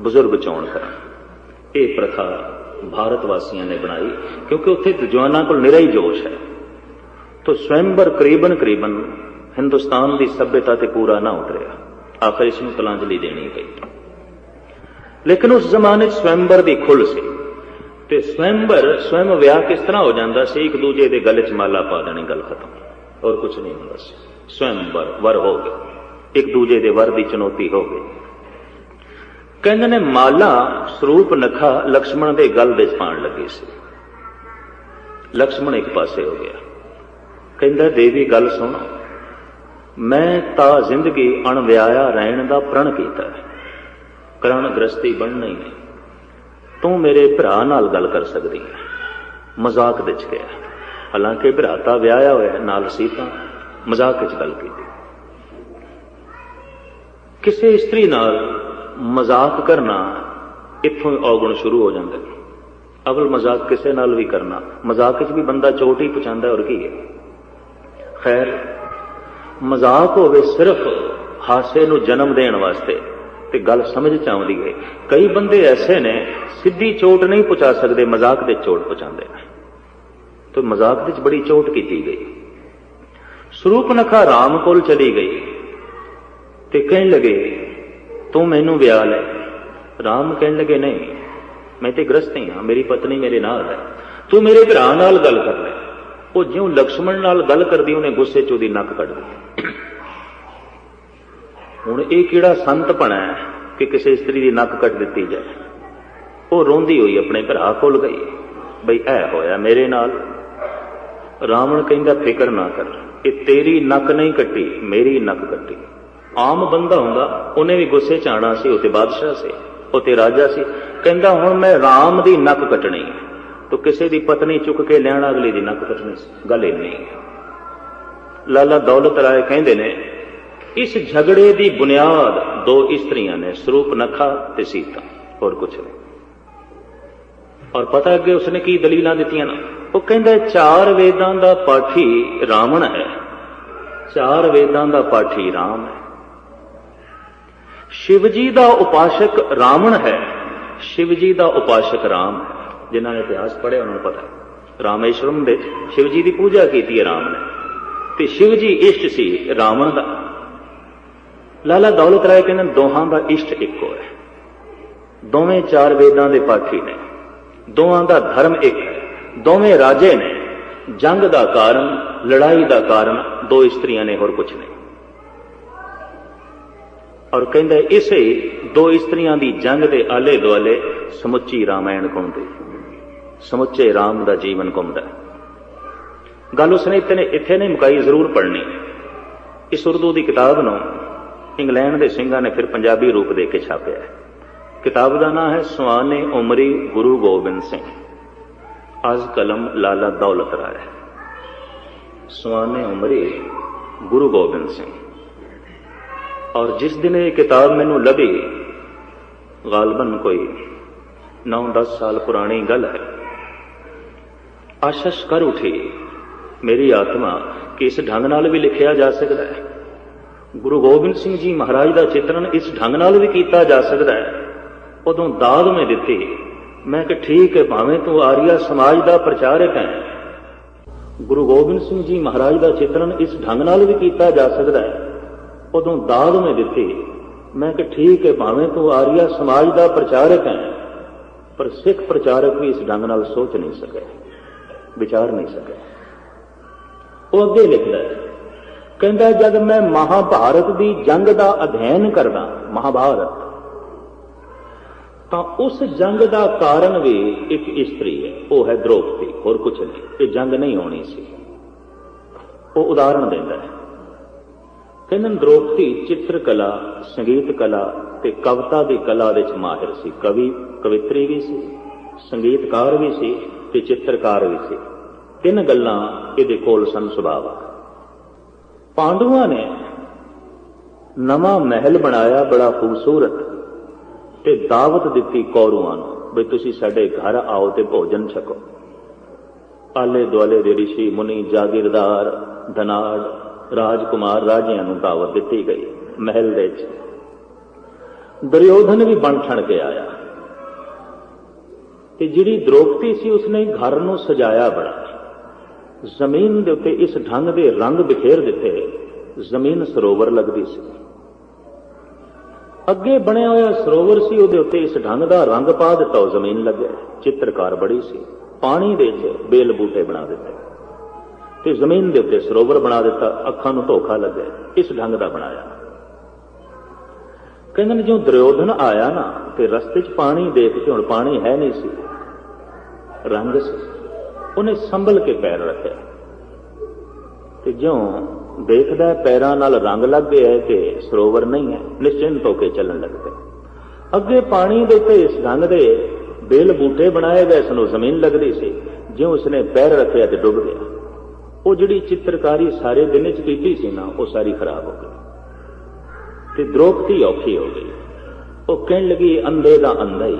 ਬਜ਼ੁਰਗ ਚੋਣ ਕਰਨ। ਇਹ ਪ੍ਰਥਾ ਭਾਰਤ ਵਾਸੀਆਂ ਨੇ ਬਣਾਈ, ਕਿਉਂਕਿ ਉੱਥੇ ਜਵਾਨਾਂ ਕੋਲ ਨਿਰਾ ਹੀ ਜੋਸ਼ ਹੈ। ਤੋ ਸਵੈੰਬਰ ਕਰੀਬਨ ਕਰੀਬਨ ਹਿੰਦੁਸਤਾਨ ਦੀ ਸਭਿਅਤਾ ਤੇ ਪੂਰਾ ਨਾ ਉਤਰਿਆ। ਆਖਰ ਇਸ ਨੂੰ ਤਲਾਂਜਲੀ ਦੇਣੀ ਪਈ। ਲੇਕਿਨ ਉਸ ਜ਼ਮਾਨੇ 'ਚ ਸਵੈੰਬਰ ਦੀ ਖੁੱਲ ਸੀ ਤੇ ਸਵੈੰਬਰ ਸਵੈਮ ਵਿਆਹ ਕਿਸ ਤਰ੍ਹਾਂ ਹੋ ਜਾਂਦਾ ਸੀ, ਇੱਕ ਦੂਜੇ ਦੇ ਗਲੇ 'ਚ ਮਾਲਾ ਪਾ ਦੇਣੀ, ਗੱਲ ਖਤਮ। ਔਰ ਕੁਝ ਨਹੀਂ ਹੁੰਦਾ ਸੀ। ਸਵੈੰਬਰ ਵਰ ਹੋ ਗਿਆ। ਇੱਕ ਦੂਜੇ ਦੇ ਵਰ ਦੀ ਚੁਣੌਤੀ ਹੋ ਗਈ ਕਹਿੰਦੇ ਨੇ, ਮਾਲਾ ਸਰੂਪ ਨਖਾ ਲਕਸ਼ਮਣ ਦੇ ਗਲ ਵਿੱਚ ਪਾਣ ਲੱਗੀ ਸੀ। ਲਕਸ਼ਮਣ ਇੱਕ ਪਾਸੇ ਹੋ ਗਿਆ। ਕਹਿੰਦਾ, ਦੇਵੀ, ਗੱਲ ਸੁਣ। ਮੈਂ ਤਾਂ ਜ਼ਿੰਦਗੀ ਅਣਵਿਆਇਆ ਰਹਿਣ ਦਾ ਪ੍ਰਣ ਕੀਤਾ ਹੈ। ਕਰਣ ਗ੍ਰਸਤੀ ਬਣਨਾ ਹੀ। ਨਹੀਂ ਤੂੰ ਮੇਰੇ ਭਰਾ ਨਾਲ ਗੱਲ ਕਰ ਸਕਦੀ ਹੈ। ਮਜ਼ਾਕ ਵਿੱਚ ਗਿਆ। ਹਾਲਾਂਕਿ ਭਰਾ ਤਾਂ ਵਿਆਹਿਆ ਹੋਇਆ ਨਾਲ ਸੀ ਤਾਂ ਮਜ਼ਾਕ ਵਿੱਚ ਗੱਲ ਕੀਤੀ। ਕਿਸੇ ਇਸਤਰੀ ਨਾਲ ਮਜ਼ਾਕ ਕਰਨਾ ਇੱਥੋਂ ਹੀ ਔਗਣ ਸ਼ੁਰੂ ਹੋ ਜਾਂਦਾ ਹੈ। ਅਵਲ ਮਜ਼ਾਕ ਕਿਸੇ ਨਾਲ ਵੀ ਕਰਨਾ, ਮਜ਼ਾਕ ਵਿੱਚ ਵੀ ਬੰਦਾ ਚੋਟ ਹੀ ਪਹੁੰਚਾਉਂਦਾ ਔਰ ਕੀ ਹੈ? ਖੈਰ, ਮਜ਼ਾਕ ਹੋਵੇ ਸਿਰਫ ਹਾਸੇ ਨੂੰ ਜਨਮ ਦੇਣ ਵਾਸਤੇ, ਤੇ ਗੱਲ ਸਮਝ ਚ ਆਉਂਦੀ ਹੈ। ਕਈ ਬੰਦੇ ਐਸੇ ਨੇ, ਸਿੱਧੀ ਚੋਟ ਨਹੀਂ ਪਹੁੰਚਾ ਸਕਦੇ, ਮਜ਼ਾਕ ਦੇ ਚੋਟ ਪਹੁੰਚਾਉਂਦੇ ਨੇ। ਤੇ ਮਜ਼ਾਕ ਵਿੱਚ ਬੜੀ ਚੋਟ ਕੀਤੀ ਗਈ। ਸਰੂਪ ਨਖਾ ਰਾਮ ਕੋਲ ਚਲੀ ਗਈ। ਤੇ ਕਹਿਣ ਲਗੇ, ਤੂੰ ਮੈਨੂੰ ਵਿਆਹ ਲੈ। ਰਾਮ ਕਹਿਣ ਲਗੇ, ਨਹੀਂ, ਮੈਂ ਤੇ ਹੀ ਹਾਂ, ਮੇਰੀ ਪਤਨੀ ਮੇਰੇ ਨਾਲ ਹੈ। ਤੂੰ ਮੇਰੇ ਭਰਾ ਨਾਲ ਗੱਲ ਕਰ ਲੈ। ਉਹ ਜਿਉਂ ਲਕਸ਼ਮਣ ਨਾਲ ਗੱਲ ਕਰਦੀ, ਉਹਨੇ ਗੁੱਸੇ 'ਚ ਉਹਦੀ ਨੱਕ ਕੱਢ ਦਿੱਤੀ। ਹੁਣ ਇਹ ਕਿਹੜਾ ਸੰਤ ਬਣਾ ਹੈ ਕਿ ਕਿਸੇ ਇਸਤਰੀ ਦੀ ਨੱਕ ਕੱਟ ਦਿੱਤੀ ਜਾਏ? ਉਹ ਰੋਂਦੀ ਹੋਈ ਆਪਣੇ ਭਰਾ ਕੋਲ ਗਈ, ਬਈ ਐ ਹੋਇਆ ਮੇਰੇ ਨਾਲ। ਰਾਵਣ ਕਹਿੰਦਾ, ਫਿਕਰ ਨਾ ਕਰ, ਇਹ ਤੇਰੀ ਨੱਕ ਨਹੀਂ ਕੱਟੀ, ਮੇਰੀ ਨੱਕ ਕੱਟੀ। ਆਮ ਬੰਦਾ ਹੁੰਦਾ, ਉਹਨੇ ਵੀ ਗੁੱਸੇ ਚ ਆਣਾ ਸੀ, ਉਹ ਬਾਦਸ਼ਾਹ ਸੀ, ਉਹ ਰਾਜਾ ਸੀ। ਕਹਿੰਦਾ, ਹੁਣ ਮੈਂ ਰਾਮ ਦੀ ਨੱਕ ਕੱਟਣੀ ਹੈ। ਤੋ ਕਿਸੇ ਦੀ ਪਤਨੀ ਚੁੱਕ ਕੇ ਲੈਣਾ, ਅਗਲੀ ਦੀ ਨੱਕ ਕੱਟਣੀ ਸੀ। ਗੱਲ ਇੰਨੀ ਹੈ। ਲਾਲਾ ਦੌਲਤ ਰਾਏ ਕਹਿੰਦੇ ਨੇ, ਇਸ ਝਗੜੇ ਦੀ ਬੁਨਿਆਦ ਦੋ ਇਸਤਰੀਆਂ ਨੇ, ਸਰੂਪ ਨਖਾ ਤੇ ਸੀਤਾ। ਹੋਰ ਕੁਝ ਨਹੀਂ। ਔਰ ਪਤਾ ਅੱਗੇ ਉਸਨੇ ਕੀ ਦਲੀਲਾਂ ਦਿੱਤੀਆਂ ਨਾ? ਉਹ ਕਹਿੰਦਾ, ਚਾਰ ਵੇਦਾਂ ਦਾ ਪਾਠੀ ਰਾਵਣ ਹੈ। ਚਾਰ ਵੇਦਾਂ ਦਾ ਪਾਠੀ ਰਾਮ ਹੈ। ਸ਼ਿਵ ਜੀ ਦਾ ਉਪਾਸ਼ਕ ਰਾਵਣ ਹੈ। ਸ਼ਿਵ ਜੀ ਦਾ ਉਪਾਸ਼ਕ ਰਾਮ ਜਿਨ੍ਹਾਂ ਨੇ ਇਤਿਹਾਸ ਪੜ੍ਹਿਆ, ਉਹਨਾਂ ਨੂੰ ਪਤਾ ਹੈ। ਰਾਮੇਸ਼ਵਰਮ ਦੇ ਸ਼ਿਵ ਜੀ ਦੀ ਪੂਜਾ ਕੀਤੀ ਹੈ ਰਾਮ ਨੇ। ਤੇ ਸ਼ਿਵ ਜੀ ਇਸ਼ਟ ਸੀ ਰਾਵਣ ਦਾ। ਲਾਲਾ ਦੌਲਤ ਰਾਏ ਕਹਿੰਦੇ ਦੋਹਾਂ ਦਾ ਇਸ਼ਟ ਇੱਕੋ ਹੈ। ਦੋਵੇਂ ਚਾਰ ਵੇਦਾਂ ਦੇ ਪਾਠੀ ਨੇ। ਦੋਹਾਂ ਦਾ ਧਰਮ ਇੱਕ ਹੈ। ਦੋਵੇਂ ਰਾਜੇ ਨੇ। ਜੰਗ ਦਾ ਕਾਰਨ, ਲੜਾਈ ਦਾ ਕਾਰਨ, ਦੋ ਇਸਤਰੀਆਂ ਨੇ, ਹੋਰ ਕੁਝ ਨਹੀਂ। ਔਰ ਕਹਿੰਦਾ ਇਸੇ ਦੋ ਇਸਤਰੀਆਂ ਦੀ ਜੰਗ ਦੇ ਆਲੇ ਦੁਆਲੇ ਸਮੁੱਚੀ ਰਾਮਾਇਣ ਘੁੰਮਦੀ। ਸਮੁੱਚੇ ਰਾਮ ਦਾ ਜੀਵਨ ਘੁੰਮਦਾ। ਗੱਲ ਉਸਨੇ ਇਤਨੇ ਇੱਥੇ ਨਹੀਂ ਮੁਕਾਈ ਜ਼ਰੂਰ ਪੜ੍ਹਨੀ। ਇਸ ਉਰਦੂ ਦੀ ਕਿਤਾਬ ਨੂੰ ਇੰਗਲੈਂਡ ਦੇ ਸਿੰਘਾਂ ਨੇ ਫਿਰ ਪੰਜਾਬੀ ਰੂਪ ਦੇ ਕੇ ਛਾਪਿਆ ਕਿਤਾਬ ਦਾ ਨਾਮ ਹੈ ਸੁਆਨੇ ਉਮਰੀ ਗੁਰੂ ਗੋਬਿੰਦ ਸਿੰਘ। ਅਜ਼ ਕਲਮ ਲਾਲਾ ਦੌਲਤ ਰਾਏ। ਸੁਆਨੇ ਉਮਰੀ ਗੁਰੂ ਗੋਬਿੰਦ ਸਿੰਘ। ਔਰ ਜਿਸ ਦਿਨ ਇਹ ਕਿਤਾਬ ਮੈਨੂੰ ਲੱਭੀ, ਗਾਲਬਨ ਕੋਈ 9-10 ਸਾਲ ਪੁਰਾਣੀ ਗੱਲ ਹੈ। ਆਸ਼ਸ਼ ਕਰ ਉਠੀ, ਮੇਰੀ ਆਤਮਾ ਕਿ ਇਸ ਢੰਗ ਨਾਲ ਵੀ ਲਿਖਿਆ ਜਾ ਸਕਦਾ ਹੈ? ਗੁਰੂ ਗੋਬਿੰਦ ਸਿੰਘ ਜੀ ਮਹਾਰਾਜ ਦਾ ਚਿੱਤਰਨ ਇਸ ਢੰਗ ਨਾਲ ਵੀ ਕੀਤਾ ਜਾ ਸਕਦਾ ਹੈ? ਉਦੋਂ ਦਾਦ ਮੈਂ ਦਿੱਤੀ, ਮੈਂ ਕਿ ਠੀਕ ਹੈ, ਭਾਵੇਂ ਤੂੰ ਆਰੀਆ ਸਮਾਜ ਦਾ ਪ੍ਰਚਾਰਕ ਹੈ। ਗੁਰੂ ਗੋਬਿੰਦ ਸਿੰਘ ਜੀ ਮਹਾਰਾਜ ਦਾ ਚਿੱਤਰਨ ਇਸ ਢੰਗ ਨਾਲ ਵੀ ਕੀਤਾ ਜਾ ਸਕਦਾ ਹੈ। ਉਦੋਂ ਦਾਦ ਮੈਂ ਦਿੱਤੀ। ਮੈਂ ਕਿ ਠੀਕ ਹੈ, ਭਾਵੇਂ ਤੂੰ ਆਰੀਆ ਸਮਾਜ ਦਾ ਪ੍ਰਚਾਰਕ ਹੈ, ਪਰ ਸਿੱਖ ਪ੍ਰਚਾਰਕ ਵੀ ਇਸ ਢੰਗ ਨਾਲ ਸੋਚ ਨਹੀਂ ਸਕੇ ਵਿਚਾਰ ਨਹੀਂ ਸਕੇ ਉਹ ਅੱਗੇ ਲਿਖਦਾ ਹੈ, ਕਹਿੰਦਾ, ਜਦ ਮੈਂ ਮਹਾਭਾਰਤ ਦੀ ਜੰਗ ਦਾ ਅਧਿਐਨ ਕਰਦਾ, ਮਹਾਭਾਰਤ, ਤਾਂ ਉਸ ਜੰਗ ਦਾ ਕਾਰਨ ਵੀ ਇੱਕ ਇਸਤਰੀ ਹੈ, ਉਹ ਹੈ ਦ੍ਰੋਪਦੀ, ਹੋਰ ਕੁਝ ਨਹੀਂ, ਇਹ ਜੰਗ ਨਹੀਂ ਹੋਣੀ ਸੀ। ਉਹ ਉਦਾਹਰਣ ਦਿੰਦਾ ਹੈ ਕਹਿੰਦੇ ਦ੍ਰੋਪਦੀ ਚਿੱਤਰ ਕਲਾ ਸੰਗੀਤ ਕਲਾ ਤੇ ਕਵਿਤਾ ਦੀ ਕਲਾ ਵਿੱਚ ਮਾਹਿਰ ਸੀ। ਕਵੀ, ਕਵਿਤਰੀ ਵੀ ਸੀ, ਸੰਗੀਤਕਾਰ ਵੀ ਸੀ ਤੇ ਚਿੱਤਰਕਾਰ ਵੀ ਸੀ। ਤਿੰਨ ਗੱਲਾਂ ਇਹਦੇ ਕੋਲ ਸਨ ਸੁਭਾਵ ਪਾਂਡੂਆਂ ਨੇ ਨਵਾਂ ਮਹਿਲ ਬਣਾਇਆ, ਬੜਾ ਖੂਬਸੂਰਤ, ਤੇ ਦਾਵਤ ਦਿੱਤੀ ਕੌਰਵਾਂ ਨੂੰ ਵੀ ਤੁਸੀਂ ਸਾਡੇ ਘਰ ਆਓ ਤੇ ਭੋਜਨ ਛਕੋ। ਆਲੇ ਦੁਆਲੇ ਦੇ ਰਿਸ਼ੀ, ਮੁਨੀ, ਜਾਗੀਰਦਾਰ, ਧਨਾੜ ਰਾਜਕੁਮਾਰ ਰਾਜਿਆਂ ਨੂੰ ਦਾਵਤ ਦਿੱਤੀ ਗਈ ਮਹਿਲ ਦੇ ਵਿੱਚ। ਦੁਰਯੋਧਨ ਵੀ ਬਣ ਛਣ ਕੇ ਆਇਆ। ਤੇ ਜਿਹੜੀ ਦ੍ਰੋਪਦੀ ਸੀ ਉਸਨੇ ਘਰ ਨੂੰ ਸਜਾਇਆ ਬੜਾ ਜ਼ਮੀਨ ਦੇ ਉੱਤੇ ਇਸ ਢੰਗ ਦੇ ਰੰਗ ਬਿਖੇਰ ਦਿੱਤੇ। ਜ਼ਮੀਨ ਸਰੋਵਰ ਲੱਗਦੀ ਸੀ। ਅੱਗੇ ਬਣਿਆ ਹੋਇਆ ਸਰੋਵਰ ਸੀ, ਉਹਦੇ ਉੱਤੇ ਇਸ ਢੰਗ ਦਾ ਰੰਗ ਪਾ ਦਿੱਤਾ। ਉਹ ਜ਼ਮੀਨ ਲੱਗਿਆ ਚਿੱਤਰਕਾਰ ਬੜੀ ਸੀ। ਪਾਣੀ ਦੇ ਵਿੱਚ ਬੇਲ ਬੂਟੇ ਬਣਾ ਦਿੱਤੇ। ਤੇ ਜ਼ਮੀਨ ਦੇ ਉੱਤੇ ਸਰੋਵਰ ਬਣਾ ਦਿੱਤਾ, ਅੱਖਾਂ ਨੂੰ ਧੋਖਾ ਲੱਗਿਆ, ਇਸ ਢੰਗ ਦਾ ਬਣਾਇਆ। ਕਹਿੰਦੇ ਨੇ ਜਦੋਂ ਦਰਯੋਧਨ ਆਇਆ ਨਾ, ਤੇ ਰਸਤੇ 'ਚ ਪਾਣੀ ਦੇਖ ਕੇ ਹੁਣ ਪਾਣੀ ਹੈ ਨਹੀਂ ਸੀ। ਰੰਗ ਸੀ। ਉਹਨੇ ਸੰਭਲ ਕੇ ਪੈਰ ਰੱਖਿਆ। ਤੇ ਜਿਉਂ ਦੇਖਦਾ ਪੈਰਾਂ ਨਾਲ ਰੰਗ ਲੱਗ ਗਿਆ ਹੈ ਕਿ ਸਰੋਵਰ ਨਹੀਂ ਹੈ, ਨਿਸ਼ਚਿੰਤ ਹੋ ਕੇ ਚੱਲਣ ਲੱਗ ਪਿਆ। ਅੱਗੇ ਪਾਣੀ ਦੇ ਉੱਤੇ ਇਸ ਰੰਗ ਦੇ ਬੇਲ ਬੂਟੇ ਬਣਾਏ ਗਏ ਸਨ ਜ਼ਮੀਨ ਲੱਗਦੀ ਸੀ। ਜਿਉਂ ਉਸਨੇ ਪੈਰ ਰੱਖਿਆ ਤੇ ਡੁੱਬ ਗਿਆ। ਉਹ ਜਿਹੜੀ ਚਿੱਤਰਕਾਰੀ ਸਾਰੇ ਦਿਨ ਚ ਕੀਤੀ ਸੀ ਨਾ, ਉਹ ਸਾਰੀ ਖਰਾਬ ਹੋ ਗਈ। ਤੇ ਦ੍ਰੋਪਦੀ ਔਖੀ ਹੋ ਗਈ। ਉਹ ਕਹਿਣ ਲੱਗੀ ਅੰਧੇ ਦਾ ਅੰਧਾ ਹੀ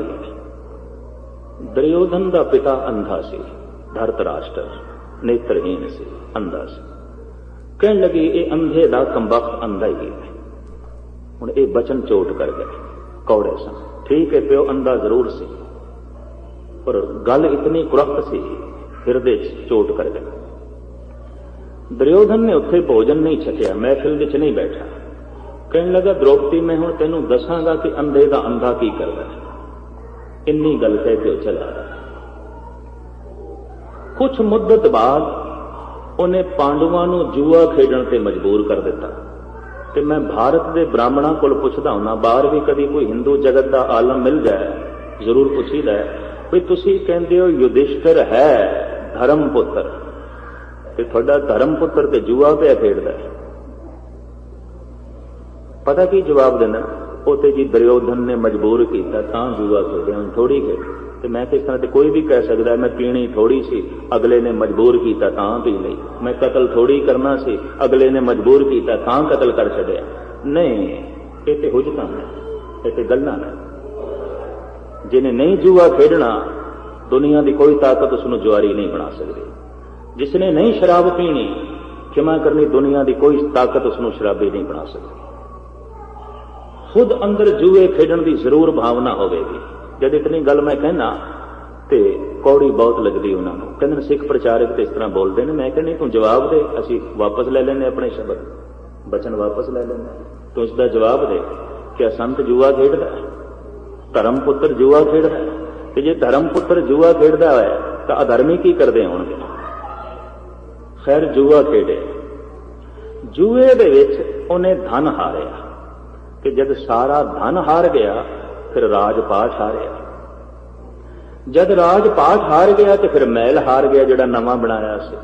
ਦਰਯੋਧਨ ਦਾ ਪਿਤਾ ਅੰਧਾ ਸੀ ਧਰਤ ਰਾਸ਼ਟਰ ਨੇਤਰਹੀਨ ਸੀ, ਅੰਧਾ ਸੀ। ਕਹਿਣ ਲੱਗੀ, ਇਹ ਅੰਧੇ ਦਾ ਕੰਬਖਤ ਅੰਧਾ ਹੀ ਹੈ। ਹੁਣ ਇਹ ਬਚਨ ਚੋਟ ਕਰ ਗਏ। ਕੌੜੇ ਸਨ। ਠੀਕ ਹੈ, ਪਿਓ, ਅੰਧਾ ਜ਼ਰੂਰ ਸੀ। ਪਰ ਗੱਲ ਇਤਨੀ ਕੁਰਖਤ ਸੀ, ਹਿਰਦੇ 'ਚ ਚੋਟ ਕਰ ਗਈ ਦੁਰਯੋਧਨ ਨੇ ਉੱਥੇ ਭੋਜਨ ਨਹੀਂ ਛਕਿਆ ਮਹਿਫਿਲ ਵਿੱਚ ਨਹੀਂ ਬੈਠਾ ਕਹਿਣ ਲੱਗਾ ਦ੍ਰੋਪਦੀ ਮੈਂ ਹੁਣ ਤੈਨੂੰ ਦੱਸਾਂਗਾ ਕਿ ਅੰਧੇ ਦਾ ਅੰਧਾ ਕੀ ਕਰਦਾ ਹੈ ਇੰਨੀ ਗੱਲ ਕਹਿ ਕੇ ਉਹ ਚਲਾ ਕੁਝ ਮੁੱਦਤ ਬਾਅਦ ਉਹਨੇ ਪਾਂਡਵਾਂ ਨੂੰ ਜੂਆ ਖੇਡਣ ਤੇ ਮਜਬੂਰ ਕਰ ਦਿੱਤਾ ਤੇ ਮੈਂ ਭਾਰਤ ਦੇ ਬ੍ਰਾਹਮਣਾਂ ਕੋਲ ਪੁੱਛਦਾ ਹੁੰਨਾ ਬਾਹਰ ਵੀ ਕਦੀ ਕੋਈ ਹਿੰਦੂ ਜਗਤ ਦਾ ਆਲਮ ਮਿਲ ਜਾਏ ਜ਼ਰੂਰ ਪੁੱਛੀਦਾ ਵੀ ਤੁਸੀਂ ਕਹਿੰਦੇ ਹੋ ਯੁਧਿਸ਼ਠਰ ਹੈ ਧਰਮ ਪੁੱਤਰ ਤੇ ਤੁਹਾਡਾ ਧਰਮ ਪੁੱਤਰ ਤੇ ਜੂਆ ਪਿਆ ਖੇਡਦਾ ਪਤਾ ਕੀ ਜਵਾਬ ਦੇਣਾ ਉਹ ਤੇ ਜੀ ਦਰਯੋਧਨ ਨੇ ਮਜਬੂਰ ਕੀਤਾ, ਤਾਂ ਜੂਆ ਖੇਡਿਆ, ਹੁਣ ਥੋੜੀ ਖੇਡ। ਤੇ ਮੈਂ ਕਿਸ ਤਰ੍ਹਾਂ ਤੇ ਕੋਈ ਵੀ ਕਹਿ ਸਕਦਾ, ਮੈਂ ਪੀਣੀ ਥੋੜੀ ਸੀ, ਅਗਲੇ ਨੇ ਮਜਬੂਰ ਕੀਤਾ, ਤਾਂ ਪੀ ਲਈ। ਮੈਂ ਕਤਲ ਥੋੜੀ ਕਰਨਾ ਸੀ, ਅਗਲੇ ਨੇ ਮਜਬੂਰ ਕੀਤਾ, ਤਾਂ ਕਤਲ ਕਰ ਛੱਡਿਆ। ਨਹੀਂ, ਇਹ ਤੇ ਹੁਜਤਾਂ ਨੇ ਇਹ ਤੇ ਗੱਲਾਂ ਨੇ। ਜਿਹਨੇ ਨਹੀਂ ਜੂਆ ਖੇਡਣਾ, ਦੁਨੀਆ ਦੀ ਕੋਈ ਤਾਕਤ ਉਸ ਨੂੰ ਜੁਆਰੀ ਨਹੀਂ ਬਣਾ ਸਕਦੀ। ਜਿਸ ਨੇ ਨਹੀਂ ਸ਼ਰਾਬ ਪੀਣੀ ਖਿਮਾ ਕਰਨੀ ਦੁਨੀਆ ਦੀ ਕੋਈ ਤਾਕਤ ਉਸ ਨੂੰ ਸ਼ਰਾਬੀ ਨਹੀਂ ਬਣਾ ਸਕਦੀ। ਖੁਦ ਅੰਦਰ ਜੂਏ ਖੇਡਣ ਦੀ ਜ਼ਰੂਰ ਭਾਵਨਾ ਹੋਵੇਗੀ। ਜਦ ਇਤਨੀ ਗੱਲ ਮੈਂ ਕਹਿਣਾ ਤੇ ਕੌੜੀ ਬਹੁਤ ਲੱਗਦੀ ਉਹਨਾਂ ਨੂੰ। ਕਹਿੰਦੇ ਨੇ, ਸਿੱਖ ਪ੍ਰਚਾਰਕ ਤੇ ਇਸ ਤਰ੍ਹਾਂ ਬੋਲਦੇ ਨੇ, ਮੈਂ ਕਹਿੰਦੀ ਤੂੰ ਜਵਾਬ ਦੇ, ਅਸੀਂ ਵਾਪਸ ਲੈ ਲੈਨੇ ਆਪਣੇ ਸ਼ਬਦ। ਬਚਨ ਵਾਪਸ ਲੈ ਲੈਨੇ ਤੂੰ ਇਸ ਦਾ ਜਵਾਬ ਦੇ ਕਿ ਸੰਤ ਜੂਆ ਖੇਡਦਾ ਧਰਮ ਪੁੱਤਰ ਜੂਆ ਖੇਡਦਾ ਤੇ ਜੇ ਧਰਮ ਪੁੱਤਰ ਜੂਆ ਖੇਡਦਾ ਹੈ, ਤਾਂ ਅਧਰਮੀ ਕੀ ਕਰਦੇ ਹੋਣਗੇ? ਖੈਰ ਜੂਆ ਖੇਡਿਆ। ਜੂਏ ਦੇ ਵਿੱਚ ਉਹਨੇ ਧਨ ਹਾਰਿਆ। ਕਿ ਜਦ ਸਾਰਾ ਧਨ ਹਾਰ ਗਿਆ, ਫਿਰ ਰਾਜ ਪਾਠ ਹਾਰਿਆ। ਜਦ ਰਾਜ ਪਾਠ ਹਾਰ ਗਿਆ, ਤੇ ਫਿਰ ਮਹਿਲ ਹਾਰ ਗਿਆ, ਜਿਹੜਾ ਨਵਾਂ ਬਣਾਇਆ ਸੀ।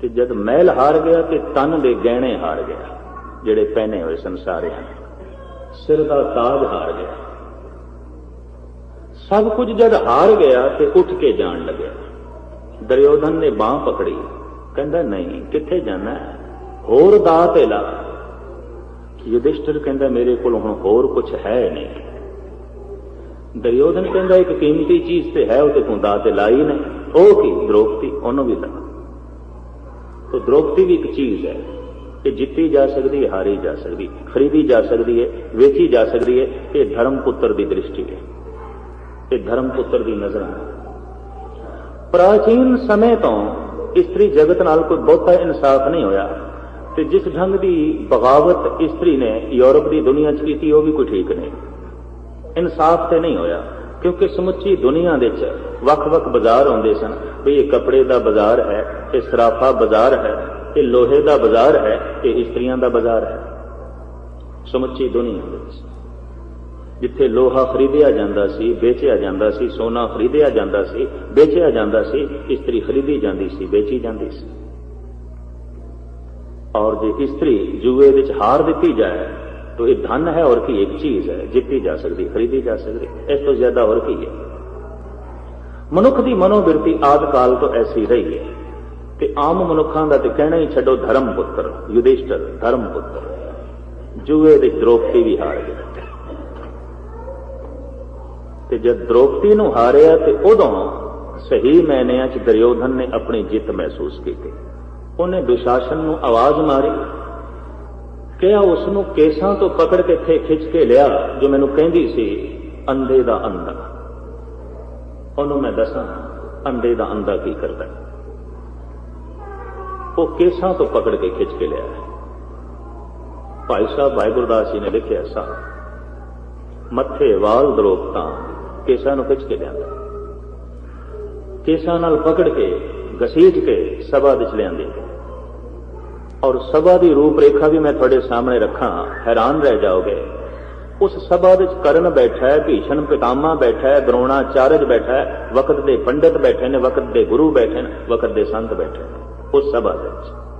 ਤੇ ਜਦ ਮਹਿਲ ਹਾਰ ਗਿਆ, ਤੇ ਤਨ ਦੇ ਗਹਿਣੇ ਹਾਰ ਗਿਆ, ਜਿਹੜੇ ਪਹਿਨੇ ਹੋਏ ਸੰਸਾਰਿਆਂ ਨੇ। ਸਿਰ ਦਾ ਤਾਜ ਹਾਰ ਗਿਆ। ਸਭ ਕੁਝ ਜਦ ਹਾਰ ਗਿਆ, ਤੇ ਉੱਠ ਕੇ ਜਾਣ ਲੱਗਿਆ। ਦੁਰਯੋਧਨ ਨੇ ਬਾਹ ਪਕੜੀ। ਕਹਿੰਦਾ, ਨਹੀਂ, ਕਿੱਥੇ ਜਾਣਾ ਹੋਰ ਦਾਅ ਤੇ ਲਾ ਯੁਧਿਸ਼ਟਰ ਕਹਿੰਦਾ, ਮੇਰੇ ਕੋਲ ਹੁਣ ਹੋਰ ਕੁਝ ਹੈ ਨਹੀਂ। ਦਰਯੋਧਨ ਕਹਿੰਦਾ, ਇੱਕ ਕੀਮਤੀ ਚੀਜ਼ ਤੇ ਹੈ, ਉਹ ਤੇ ਤੂੰ ਦਾਅ ਤੇ ਲਾਈ ਨਹੀਂ। ਉਹ ਕੀ? ਦ੍ਰੋਪਦੀ? ਉਹਨੂੰ ਵੀ ਲਾ ਤੋ ਦ੍ਰੋਪਦੀ ਵੀ ਇੱਕ ਚੀਜ਼ ਹੈ ਕਿ ਜਿੱਤੀ ਜਾ ਸਕਦੀ ਹੈ, ਹਾਰੀ ਜਾ ਸਕਦੀ ਖਰੀਦੀ ਜਾ ਸਕਦੀ ਹੈ, ਵੇਚੀ ਜਾ ਸਕਦੀ ਹੈ, ਇਹ ਧਰਮ ਪੁੱਤਰ ਦੀ ਦ੍ਰਿਸ਼ਟੀ ਹੈ। ਇਹ ਧਰਮ ਪੁੱਤਰ ਦੀ ਨਜ਼ਰ ਹੈ। ਪ੍ਰਾਚੀਨ ਸਮੇਂ ਤੋਂ ਇਸਤਰੀ ਜਗਤ ਨਾਲ ਕੋਈ ਬਹੁਤਾ ਇਨਸਾਫ ਨਹੀਂ ਹੋਇਆ। ਤੇ ਜਿਸ ਢੰਗ ਦੀ ਬਗਾਵਤ ਇਸਤਰੀ ਨੇ ਯੂਰਪ ਦੀ ਦੁਨੀਆ 'ਚ ਕੀਤੀ, ਉਹ ਵੀ ਕੋਈ ਠੀਕ ਨਹੀਂ। ਇਨਸਾਫ ਤੇ ਨਹੀਂ ਹੋਇਆ, ਕਿਉਂਕਿ ਸਮੁੱਚੀ ਦੁਨੀਆ ਦੇ ਵਿੱਚ ਵੱਖ-ਵੱਖ ਬਾਜ਼ਾਰ ਹੁੰਦੇ ਸਨ। ਵੀ ਇਹ ਕੱਪੜੇ ਦਾ ਬਾਜ਼ਾਰ ਹੈ, ਇਹ ਸਰਾਫਾ ਬਾਜ਼ਾਰ ਹੈ, ਇਹ ਲੋਹੇ ਦਾ ਬਾਜ਼ਾਰ ਹੈ, ਇਹ ਇਸਤਰੀਆਂ ਦਾ ਬਾਜ਼ਾਰ ਹੈ। ਸਮੁੱਚੀ ਦੁਨੀਆ ਦੇ ਵਿੱਚ। ਜਿੱਥੇ ਲੋਹਾ ਖਰੀਦਿਆ ਜਾਂਦਾ ਸੀ ਵੇਚਿਆ ਜਾਂਦਾ ਸੀ ਸੋਨਾ ਖਰੀਦਿਆ ਜਾਂਦਾ ਸੀ ਵੇਚਿਆ ਜਾਂਦਾ ਸੀ ਇਸਤਰੀ ਖਰੀਦੀ ਜਾਂਦੀ ਸੀ ਵੇਚੀ ਜਾਂਦੀ ਸੀ ਔਰ ਜੇ ਇਸਤਰੀ ਜੂਏ ਵਿੱਚ ਹਾਰ ਦਿੱਤੀ ਜਾਏ तो ये धन है और की एक चीज है जितनी जा सकती खरीदी जा सकती इस तो ज्यादा और की है ਮਨੁੱਖ ਦੀ ਮਨੋਬਿਰਤੀ ਆਦ ਕਾਲ ਤੋਂ ਐਸੀ ਰਹੀ ਹੈ ਤੇ ਆਮ ਮਨੁੱਖਾਂ ਦਾ ਤੇ ਕਹਿਣਾ ਹੀ ਛੱਡੋ ਧਰਮ ਪੁੱਤਰ ਯੁਧਿਸ਼ਟਰ ਧਰਮ ਪੁੱਤਰ ਜੂਏ ਦੇ ਦ੍ਰੋਪਦੀ ਵੀ ਹਾਰ ਗਿਆ ਤੇ ਜਦ ਦ੍ਰੋਪਦੀ ਨੂੰ ਹਾਰਿਆ ਤੇ ਉਦੋਂ ਸਹੀ ਮੈਨਿਆਂ ਚ ਦੁਰਯੋਧਨ ਨੇ ਆਪਣੀ ਜਿੱਤ ਮਹਿਸੂਸ ਕੀਤੀ। ਉਹਨੇ ਦੁਸ਼ਾਸਨ ਨੂੰ ਆਵਾਜ਼ ਮਾਰੀ। ਕਿਹਾ ਉਸ ਨੂੰ ਕੇਸਾਂ ਤੋਂ ਪਕੜ ਕੇ ਇੱਥੇ ਖਿੱਚ ਕੇ ਲਿਆ, ਜੋ ਮੈਨੂੰ ਕਹਿੰਦੀ ਸੀ ਅੰਧੇ ਦਾ ਅੰਧਾ ਉਹਨੂੰ ਮੈਂ ਦੱਸਾਂ ਅੰਧੇ ਦਾ ਅੰਧਾ ਕੀ ਕਰਦਾ ਉਹ ਕੇਸਾਂ ਤੋਂ ਪਕੜ ਕੇ ਖਿੱਚ ਕੇ ਲਿਆ। ਭਾਈ ਸਾਹਿਬ ਭਾਈ ਗੁਰਦਾਸ ਜੀ ਨੇ ਲਿਖਿਆ, ਸਾ, ਮੱਥੇ ਵਾਲ ਦਰੋਪਤਾ ਕੇਸਾਂ ਨੂੰ ਖਿੱਚ ਕੇ ਲਿਆਂਦਾ। ਕੇਸਾਂ ਨਾਲ ਪਕੜ ਕੇ, ਘਸੀਟ ਕੇ ਸਭਾ ਵਿੱਚ ਲਿਆਂਦੇ। ਔਰ ਸਭਾ ਦੀ ਰੂਪ ਰੇਖਾ ਵੀ ਮੈਂ ਤੁਹਾਡੇ ਸਾਹਮਣੇ ਰੱਖਾਂ, ਹੈਰਾਨ ਰਹਿ ਜਾਓਗੇ। ਉਸ ਸਭਾ ਵਿੱਚ ਕਰਨ ਬੈਠਾ ਹੈ ਭੀਸ਼ਣ ਪਿਤਾਮਾ ਬੈਠਾ ਹੈ, ਦਰੋਣਾਚਾਰਜ ਬੈਠਾ ਹੈ, ਵਕਤ ਦੇ ਪੰਡਿਤ ਬੈਠੇ ਨੇ, ਵਕਤ ਦੇ ਗੁਰੂ ਬੈਠੇ ਨੇ, ਵਕਤ ਦੇ ਸੰਤ ਬੈਠੇ ਨੇ, ਉਸ ਸਭਾ ਦੇ ਵਿੱਚ।